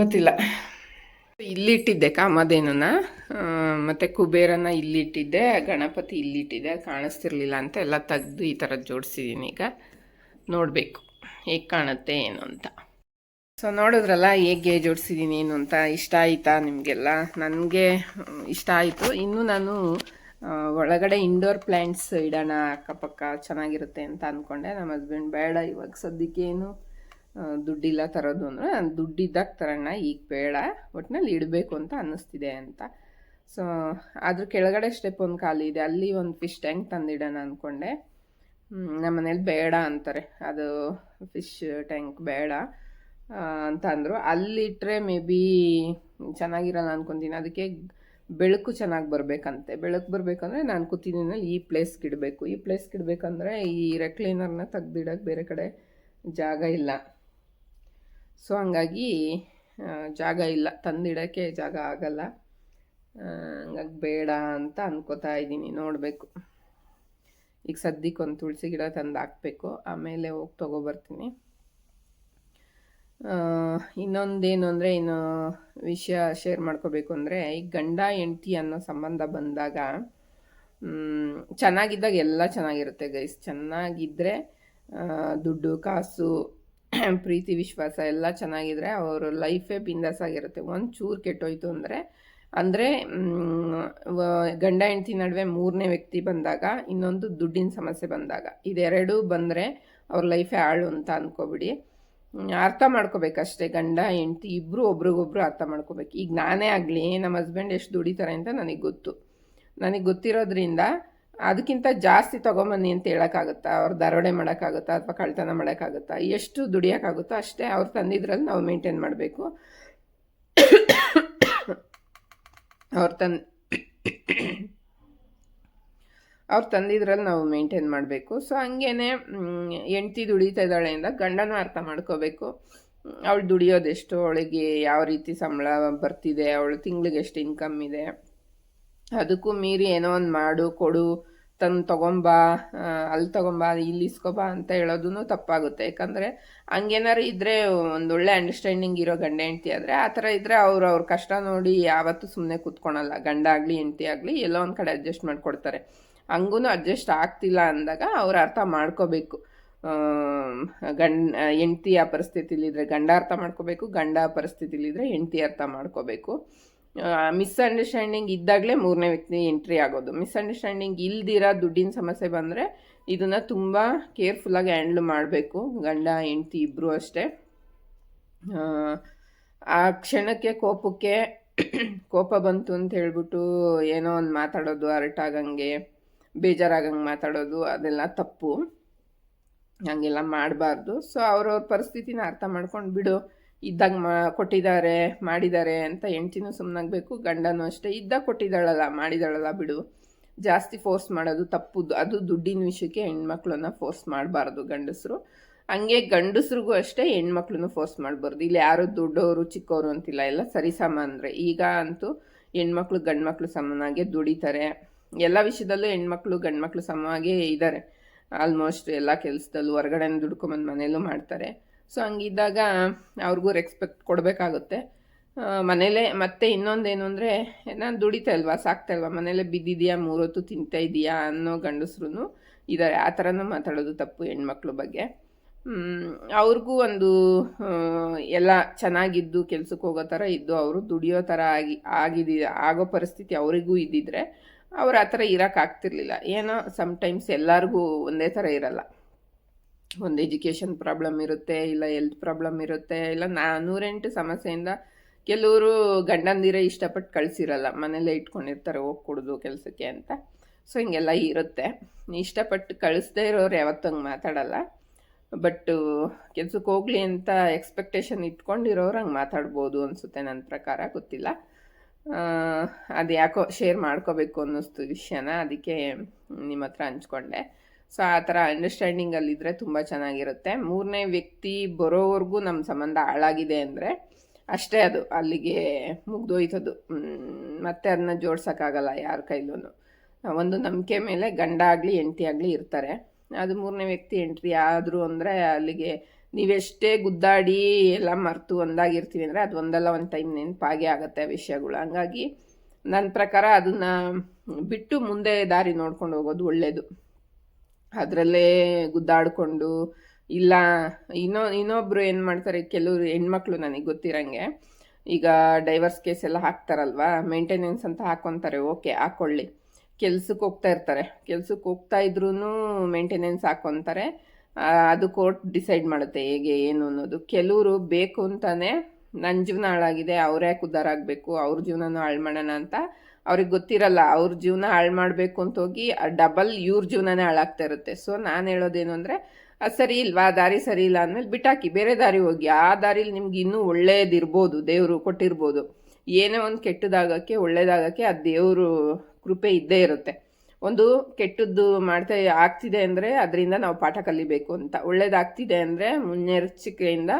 ಗೊತ್ತಿಲ್ಲ. ಇಲ್ಲಿಟ್ಟಿದ್ದೆ ಕಾಮಧೇನುನ. ಮತ್ತು ಕುಬೇರನ ಇಲ್ಲಿಟ್ಟಿದ್ದೆ ಗಣಪತಿ ಇಲ್ಲಿಟ್ಟಿದ್ದೆ ಕಾಣಿಸ್ತಿರ್ಲಿಲ್ಲ ಅಂತ ಎಲ್ಲ ತೆಗೆದು ಈ ಥರ ಜೋಡಿಸಿದ್ದೀನಿ ಈಗ. ನೋಡಬೇಕು, ಹೇಗೆ ಕಾಣುತ್ತೆ ಏನು ಅಂತ. ಸೊ ನೋಡಿದ್ರಲ್ಲ, ಹೇಗೆ ಜೋಡಿಸಿದ್ದೀನಿ ಏನು ಅಂತ, ಇಷ್ಟ ಆಯಿತಾ ನಿಮಗೆಲ್ಲ? ನನಗೆ ಇಷ್ಟ ಆಯಿತು. ಇನ್ನೂ ನಾನು ಒಳಗಡೆ ಇಂಡೋರ್ ಪ್ಲ್ಯಾಂಟ್ಸ್ ಇಡೋಣ, ಅಕ್ಕಪಕ್ಕ ಚೆನ್ನಾಗಿರುತ್ತೆ ಅಂತ ಅಂದ್ಕೊಂಡೆ ನಮ್ಮ ಹಸ್ಬೆಂಡ್ ಬೇಡ, ಇವಾಗ ಸದ್ಯಕ್ಕೆ ಏನು ದುಡ್ಡಿಲ್ಲ ತರೋದು ಅಂದರೆ ನಾನು ದುಡ್ಡಿದ್ದಾಗ ತರೋಣ, ಈಗ ಬೇಡ ಒಟ್ಟಿನಲ್ಲಿ ಇಡಬೇಕು ಅಂತ ಅನ್ನಿಸ್ತಿದೆ ಅಂತ. ಸೊ ಅದ್ರ ಕೆಳಗಡೆ ಸ್ಟೆಪ್ ಒಂದು ಖಾಲಿ ಇದೆ. ಅಲ್ಲಿ ಒಂದು ಫಿಶ್ ಟ್ಯಾಂಕ್ ತಂದಿಡೋಣ ಅಂದ್ಕೊಂಡೆ ನಮ್ಮ ಮನೇಲಿ ಬೇಡ ಅಂತಾರೆ. ಅದು ಫಿಶ್ ಟ್ಯಾಂಕ್ ಬೇಡ. ಅಂತ ಅಂದರು ಅಲ್ಲಿಟ್ಟರೆ ಮೇ ಬಿ ಚೆನ್ನಾಗಿರಲ್ಲ ಅಂದ್ಕೊತೀನಿ ಅದಕ್ಕೆ ಬೆಳಕು ಚೆನ್ನಾಗಿ ಬರಬೇಕಂತೆ. ಬೆಳಕು ಬರಬೇಕಂದ್ರೆ ನಾನು ಕೂತಿದ್ದೀನಲ್ಲಿ ಈ ಪ್ಲೇಸ್ಗೆ ಇಡಬೇಕು. ಈ ಪ್ಲೇಸ್ಗೆ ಇಡಬೇಕಂದ್ರೆ ಈ ರೆಕ್ಲೈನರ್ನ ತೆಗ್ದಿಡೋಕ್ಕೆ ಬೇರೆ ಕಡೆ ಜಾಗ ಇಲ್ಲ. ಸೊ, ಹಂಗಾಗಿ ಜಾಗ ಇಲ್ಲ. ತಂದಿಡೋಕ್ಕೆ ಜಾಗ ಆಗಲ್ಲ. ಹಂಗಾಗಿ ಬೇಡ ಅಂತ ಅನ್ಕೋತಾ ಇದ್ದೀನಿ. ನೋಡಬೇಕು. ಈಗ ಸದ್ಯಕ್ಕೆ ಒಂದು ತುಳಸಿ ಗಿಡ ತಂದು ಹಾಕಬೇಕು ಆಮೇಲೆ ಹೋಗಿ ತೊಗೊಬರ್ತೀನಿ ಇನ್ನೊಂದೇನು ಅಂದರೆ ಇನ್ನು ವಿಷಯ ಶೇರ್ ಮಾಡ್ಕೋಬೇಕು ಅಂದರೆ ಈ ಗಂಡ ಹೆಂಡತಿ ಅನ್ನೋ ಸಂಬಂಧ ಬಂದಾಗ ಚೆನ್ನಾಗಿದ್ದಾಗ ಎಲ್ಲ ಚೆನ್ನಾಗಿರುತ್ತೆ ಗೈಸ್ ಚೆನ್ನಾಗಿದ್ದರೆ ದುಡ್ಡು, ಕಾಸು, ಪ್ರೀತಿ, ವಿಶ್ವಾಸ ಎಲ್ಲ ಚೆನ್ನಾಗಿದ್ದರೆ ಅವ್ರ ಲೈಫೇ ಬಿಂದಾಸಾಗಿರುತ್ತೆ ಒಂದು ಚೂರು ಕೆಟ್ಟೋಯ್ತು ಅಂದರೆ ಅಂದರೆ ಗಂಡ ಹೆಂಡ್ತಿ ನಡುವೆ ಮೂರನೇ ವ್ಯಕ್ತಿ ಬಂದಾಗ, ಇನ್ನೊಂದು ದುಡ್ಡಿನ ಸಮಸ್ಯೆ ಬಂದಾಗ, ಇದೆರಡೂ ಬಂದರೆ ಅವ್ರ ಲೈಫೇ ಹಾಳು ಅಂತ ಅಂದ್ಕೊಬಿಡಿ ಅರ್ಥ ಮಾಡ್ಕೋಬೇಕಷ್ಟೇ ಗಂಡ, ಹೆಂಡ್ತಿ ಇಬ್ಬರು ಒಬ್ರಿಗೊಬ್ರು ಅರ್ಥ ಮಾಡ್ಕೋಬೇಕು. ಈಗ ನಾನೇ ಆಗಲಿ, ನಮ್ಮ ಹಸ್ಬೆಂಡ್ ಎಷ್ಟು ದುಡಿತಾರೆ ಅಂತ ನನಗೆ ಗೊತ್ತು. ನನಗೆ ಗೊತ್ತಿರೋದ್ರಿಂದ ಅದಕ್ಕಿಂತ ಜಾಸ್ತಿ ತೊಗೊಂಬನ್ನಿ ಅಂತ ಹೇಳೋಕ್ಕಾಗುತ್ತಾ? ಅವ್ರು ದರೋಡೆ ಮಾಡೋಕ್ಕಾಗುತ್ತಾ? ಅಥವಾ ಕಳ್ತನ ಮಾಡೋಕ್ಕಾಗುತ್ತಾ? ಎಷ್ಟು ದುಡಿಯೋಕ್ಕಾಗುತ್ತೋ ಅಷ್ಟೇ ಅವ್ರು ತಂದಿದ್ರಲ್ಲಿ ನಾವು ಮೇಂಟೈನ್ ಮಾಡಬೇಕು. ಅವ್ರು ತನ್ ಅವ್ರು ತಂದಿದ್ರಲ್ಲಿ ನಾವು ಮೇಂಟೈನ್ ಮಾಡಬೇಕು. ಸೊ ಹಂಗೇನೆ ಹೆಂಡ್ತಿ ದುಡಿತಾ ಇದ್ದಾಳೆ ಅಂದ ಗಂಡನೂ ಅರ್ಥ ಮಾಡ್ಕೋಬೇಕು. ಅವಳು ದುಡಿಯೋದೆಷ್ಟು ಅವಳಿಗೆ ಯಾವ ರೀತಿ ಸಂಬಳ ಬರ್ತಿದೆ, ಅವಳು ತಿಂಗ್ಳಿಗೆ ಎಷ್ಟು ಇನ್ಕಮ್ ಇದೆ. ಅದಕ್ಕೂ ಮೀರಿ ಏನೋ ಒಂದು ಮಾಡು, ಕೊಡು, ತಂದು ತಗೊಂಬಾ ಅಲ್ಲಿ ತಗೊಂಬಾ, ಇಲ್ಲಿ ಇಸ್ಕೊಬಾ ಅಂತ ಹೇಳೋದೂ ತಪ್ಪಾಗುತ್ತೆ. ಯಾಕಂದರೆ, ಹಂಗೇನಾರು ಇದ್ದರೆ ಒಂದೊಳ್ಳೆ ಅಂಡರ್ಸ್ಟ್ಯಾಂಡಿಂಗ್ ಇರೋ ಗಂಡ ಹೆಂಡ್ತಿ ಆದರೆ, ಆ ಥರ ಇದ್ದರೆ ಅವ್ರು, ಅವ್ರ ಕಷ್ಟ ನೋಡಿ ಯಾವತ್ತೂ ಸುಮ್ಮನೆ ಕೂತ್ಕೊಳಲ್ಲ. ಗಂಡ ಆಗಲಿ, ಹೆಂಡ್ತಿ ಆಗಲಿ ಎಲ್ಲೋ ಒಂದು ಕಡೆ ಅಡ್ಜಸ್ಟ್ ಮಾಡಿಕೊಡ್ತಾರೆ. ಹಂಗೂ ಅಡ್ಜಸ್ಟ್ ಆಗ್ತಿಲ್ಲ ಅಂದಾಗ ಅವ್ರು ಅರ್ಥ ಮಾಡ್ಕೋಬೇಕು. ಗಂಡ, ಹೆಂಡ್ತಿಯ ಪರಿಸ್ಥಿತಿಲಿದ್ರೆ ಗಂಡ ಅರ್ಥ ಮಾಡ್ಕೋಬೇಕು, ಗಂಡ ಪರಿಸ್ಥಿತಿಲಿದ್ರೆ ಹೆಂಡ್ತಿ ಅರ್ಥ ಮಾಡ್ಕೋಬೇಕು. ಮಿಸ್ಅಂಡರ್ಸ್ಟ್ಯಾಂಡಿಂಗ್ ಇದ್ದಾಗಲೇ ಮೂರನೇ ವ್ಯಕ್ತಿ ಎಂಟ್ರಿ ಆಗೋದು. ಮಿಸ್ಅಂಡರ್ಸ್ಟ್ಯಾಂಡಿಂಗ್ ಇಲ್ದಿರ ದುಡ್ಡಿನ ಸಮಸ್ಯೆ ಬಂದರೆ ಇದನ್ನು ತುಂಬ ಕೇರ್ಫುಲ್ಲಾಗಿ ಹ್ಯಾಂಡ್ಲ್ ಮಾಡಬೇಕು. ಗಂಡ, ಹೆಂಡ್ತಿ ಇಬ್ಬರು ಅಷ್ಟೇ. ಆ ಕ್ಷಣಕ್ಕೆ ಕೋಪಕ್ಕೆ, ಕೋಪ ಬಂತು ಅಂತ ಹೇಳ್ಬಿಟ್ಟು ಏನೋ ಒಂದು ಮಾತಾಡೋದು ಆಗಂಗೆ ಬೇಜಾರಾಗಂಗೆ ಮಾತಾಡೋದು ಅದೆಲ್ಲ ತಪ್ಪು. ಹಂಗೆಲ್ಲ ಮಾಡಬಾರ್ದು. ಸೊ ಅವ್ರವ್ರ ಪರಿಸ್ಥಿತಿನ ಅರ್ಥ ಮಾಡ್ಕೊಂಡು ಬಿಡು. ಇದ್ದಾಗ ಮಾ, ಕೊಟ್ಟಿದ್ದಾರೆ, ಮಾಡಿದ್ದಾರೆ ಅಂತ ಹೆಂಡ್ತಿನೂ ಸುಮ್ಮನಾಗಬೇಕು ಗಂಡನೂ ಅಷ್ಟೇ. ಇದ್ದಾಗ ಕೊಟ್ಟಿದ್ದಾಳಲ್ಲ ಮಾಡಿದಾಳಲ್ಲ ಬಿಡು. ಜಾಸ್ತಿ ಫೋರ್ಸ್ ಮಾಡೋದು ತಪ್ಪು. ಅದು ದುಡ್ಡಿನ ವಿಷಯಕ್ಕೆ ಹೆಣ್ಮಕ್ಳನ್ನ ಫೋರ್ಸ್ ಮಾಡಬಾರ್ದು ಗಂಡಸರು. ಹಂಗೆ ಗಂಡಸ್ರಿಗೂ ಅಷ್ಟೇ ಹೆಣ್ಮಕ್ಳನ್ನು ಫೋರ್ಸ್ ಮಾಡಬಾರ್ದು. ಇಲ್ಲಿ ಯಾರು ದೊಡ್ಡವರು ಚಿಕ್ಕವರು ಅಂತಿಲ್ಲ. ಎಲ್ಲ ಸರಿಸಮ ಅಂದರೆ ಈಗ ಅಂತೂ ಹೆಣ್ಮಕ್ಳು ಗಂಡ್ಮಕ್ಳು ಸಮನಾಗೆ ದುಡಿತಾರೆ. ಎಲ್ಲ ವಿಷಯದಲ್ಲೂ ಹೆಣ್ಮಕ್ಳು, ಗಂಡ್ಮಕ್ಳು ಸಮವಾಗೇ ಇದ್ದಾರೆ ಆಲ್ಮೋಸ್ಟ್ ಎಲ್ಲ ಕೆಲಸದಲ್ಲೂ ಹೊರಗಡೆ ದುಡ್ಕೊಂಬಂದು ಮನೇಲೂ ಮಾಡ್ತಾರೆ. ಸೊ ಹಂಗಿದ್ದಾಗ ಅವ್ರಿಗೂ ರೆಸ್ಪೆಕ್ಟ್ ಕೊಡಬೇಕಾಗುತ್ತೆ. ಮನೇಲೇ ಮತ್ತೆ ಇನ್ನೊಂದೇನು ಅಂದರೆ, ನಾನು ದುಡಿತಾ ಇಲ್ವಾ, ಸಾಕ್ತಾ ಇಲ್ವಾ, ಮನೇಲೆ ಬಿದ್ದಿದೆಯಾ, ಮೂರೊತ್ತು ತಿಂತಾ ಇದೆಯಾ ಅನ್ನೋ ಗಂಡಸ್ರು ಇದ್ದಾರೆ ಆ ಥರನೂ ಮಾತಾಡೋದು ತಪ್ಪು ಹೆಣ್ಮಕ್ಳ ಬಗ್ಗೆ. ಅವ್ರಿಗೂ ಒಂದು ಎಲ್ಲ ಚೆನ್ನಾಗಿದ್ದು, ಕೆಲ್ಸಕ್ಕೆ ಹೋಗೋ ಥರ ಇದ್ದು, ಅವರು ದುಡಿಯೋ ಥರ ಆಗಿ, ಆಗಿದ, ಆಗೋ ಪರಿಸ್ಥಿತಿ ಅವರಿಗೂ ಇದ್ದಿದ್ರೆ ಅವ್ರು ಆ ಥರ ಇರೋಕ್ಕಾಗ್ತಿರ್ಲಿಲ್ಲ ಏನೋ ಸಮ್ಟೈಮ್ಸ್ ಎಲ್ಲರಿಗೂ ಒಂದೇ ಥರ ಇರಲ್ಲ. ಒಂದು ಎಜುಕೇಷನ್ ಪ್ರಾಬ್ಲಮ್ ಇರುತ್ತೆ, ಇಲ್ಲ ಎಲ್ತ್ ಪ್ರಾಬ್ಲಮ್ ಇರುತ್ತೆ, ಇಲ್ಲ ನಾ ನೂರೆಂಟು ಸಮಸ್ಯೆಯಿಂದ ಕೆಲವರು ಗಂಡಂದಿರೇ ಇಷ್ಟಪಟ್ಟು ಕಳಿಸಿರಲ್ಲ. ಮನೇಲೇ ಇಟ್ಕೊಂಡಿರ್ತಾರೆ, ಹೋಗಿ ಕೊಡೋದು ಕೆಲಸಕ್ಕೆ ಅಂತ. ಸೊ ಹಿಂಗೆಲ್ಲ ಇರುತ್ತೆ. ಇಷ್ಟಪಟ್ಟು ಕಳಿಸ್ದೇ ಇರೋರು ಯಾವತ್ತಂಗೆ ಮಾತಾಡಲ್ಲ. ಬಟ್ಟು ಕೆಲ್ಸಕ್ಕೆ ಹೋಗಲಿ ಅಂತ ಎಕ್ಸ್ಪೆಕ್ಟೇಷನ್ ಇಟ್ಕೊಂಡಿರೋರು ಹಂಗೆ ಮಾತಾಡ್ಬೋದು ಅನಿಸುತ್ತೆ ನನ್ನ ಪ್ರಕಾರ, ಗೊತ್ತಿಲ್ಲ. ಅದು ಯಾಕೋ ಶೇರ್ ಮಾಡ್ಕೋಬೇಕು ಅನ್ನಿಸ್ತು ವಿಷಯನ, ಅದಕ್ಕೆ ನಿಮ್ಮ ಹತ್ರ ಹಂಚ್ಕೊಂಡೆ. ಸೊ ಆ ಥರ ಅಂಡರ್ಸ್ಟ್ಯಾಂಡಿಂಗಲ್ಲಿದ್ದರೆ ತುಂಬ ಚೆನ್ನಾಗಿರುತ್ತೆ. ಮೂರನೇ ವ್ಯಕ್ತಿ ಬರೋವರೆಗೂ ನಮ್ಮ ಸಂಬಂಧ ಹಾಳಾಗಿದೆ ಅಂದರೆ ಅಷ್ಟೇ ಅದು, ಅಲ್ಲಿಗೆ ಮುಗ್ದೋಯ್ತದು ಮತ್ತೆ ಅದನ್ನ ಜೋಡ್ಸೋಕ್ಕಾಗಲ್ಲ ಯಾರ ಕೈಲೂ ಒಂದು ನಂಬಿಕೆ ಮೇಲೆ ಗಂಡ ಆಗಲಿ ಎಂಟಿ ಆಗಲಿ ಇರ್ತಾರೆ. ಅದು ಮೂರನೇ ವ್ಯಕ್ತಿ ಎಂಟ್ರಿ ಆದರೂ ಅಂದರೆ ಅಲ್ಲಿಗೆ ನೀವೆಷ್ಟೇ ಗುದ್ದಾಡಿ ಎಲ್ಲ ಮರೆತು ಒಂದಾಗಿರ್ತೀವಿ ಅಂದರೆ ಅದು ಒಂದಲ್ಲ, ಒಂದು ಟೈಮ್ ನೆನಪಾಗೇ ಆಗುತ್ತೆ ಆ ವಿಷಯಗಳು. ಹಂಗಾಗಿ ನನ್ನ ಪ್ರಕಾರ ಅದನ್ನು ಬಿಟ್ಟು ಮುಂದೆ ದಾರಿ ನೋಡ್ಕೊಂಡು ಹೋಗೋದು ಒಳ್ಳೆಯದು ಅದರಲ್ಲೇ ಗುದ್ದಾಡಿಕೊಂಡು ಇಲ್ಲ, ಇನ್ನೊ ಇನ್ನೊಬ್ಬರು ಏನು ಮಾಡ್ತಾರೆ, ಕೆಲವರು ಹೆಣ್ಮಕ್ಳು ನನಗೆ ಗೊತ್ತಿರಂಗೆ, ಈಗ ಡೈವರ್ಸ್ ಕೇಸ್ ಎಲ್ಲ ಹಾಕ್ತಾರಲ್ವಾ ಮೇಂಟೆನೆನ್ಸ್ ಅಂತ ಹಾಕ್ಕೊತಾರೆ ಓಕೆ ಹಾಕ್ಕೊಳ್ಳಿ ಕೆಲ್ಸಕ್ಕೆ ಹೋಗ್ತಾ ಇರ್ತಾರೆ. ಕೆಲ್ಸಕ್ಕೆ ಹೋಗ್ತಾ ಇದ್ರೂ ಮೇಂಟೆನೆನ್ಸ್ ಹಾಕ್ಕೊತಾರೆ ಅದು ಕೋರ್ಟ್ ಡಿಸೈಡ್ ಮಾಡುತ್ತೆ ಹೇಗೆ, ಏನು ಅನ್ನೋದು. ಕೆಲವರು ಬೇಕು ಅಂತಾನೆ ನನ್ನ ಜೀವನ ಹಾಳಾಗಿದೆ, ಅವರೇ ಉದ್ಧಾರ ಆಗಬೇಕು, ಅವ್ರ ಜೀವನನೂ ಹಾಳು ಮಾಡೋಣ ಅಂತ ಅವ್ರಿಗೆ ಗೊತ್ತಿರಲ್ಲ. ಅವ್ರ ಜೀವನ ಹಾಳು ಮಾಡಬೇಕು ಅಂತ ಹೋಗಿ ಡಬಲ್ ಇವ್ರ ಜೀವನನೇ ಹಾಳಾಗ್ತಾ ಇರುತ್ತೆ. ಸೊ ನಾನು ಹೇಳೋದೇನು ಅಂದರೆ ಅದು ಸರಿ ಇಲ್ವಾ ದಾರಿ ಸರಿ ಇಲ್ಲ ಅಂದಮೇಲೆ ಬಿಟ್ಟಾಕಿ ಬೇರೆ ದಾರಿ ಹೋಗಿ. ಆ ದಾರಿಲಿ ನಿಮ್ಗೆ ಇನ್ನೂ ಒಳ್ಳೇದಿರ್ಬೋದು, ದೇವರು ಕೊಟ್ಟಿರ್ಬೋದು. ಏನೇ ಒಂದು ಕೆಟ್ಟದಾಗಕ್ಕೆ, ಒಳ್ಳೇದಾಗಕ್ಕೆ ಆ ದೇವರು ಕೃಪೆ ಇದ್ದೇ ಇರುತ್ತೆ. ಒಂದು ಕೆಟ್ಟದ್ದು ಮಾಡ್ತಾ ಆಗ್ತಿದೆ ಅಂದರೆ ಅದರಿಂದ ನಾವು ಪಾಠ ಕಲಿಬೇಕು ಅಂತ. ಒಳ್ಳೇದಾಗ್ತಿದೆ ಅಂದರೆ ಮುನ್ನೆಚ್ಚರಿಕೆಯಿಂದ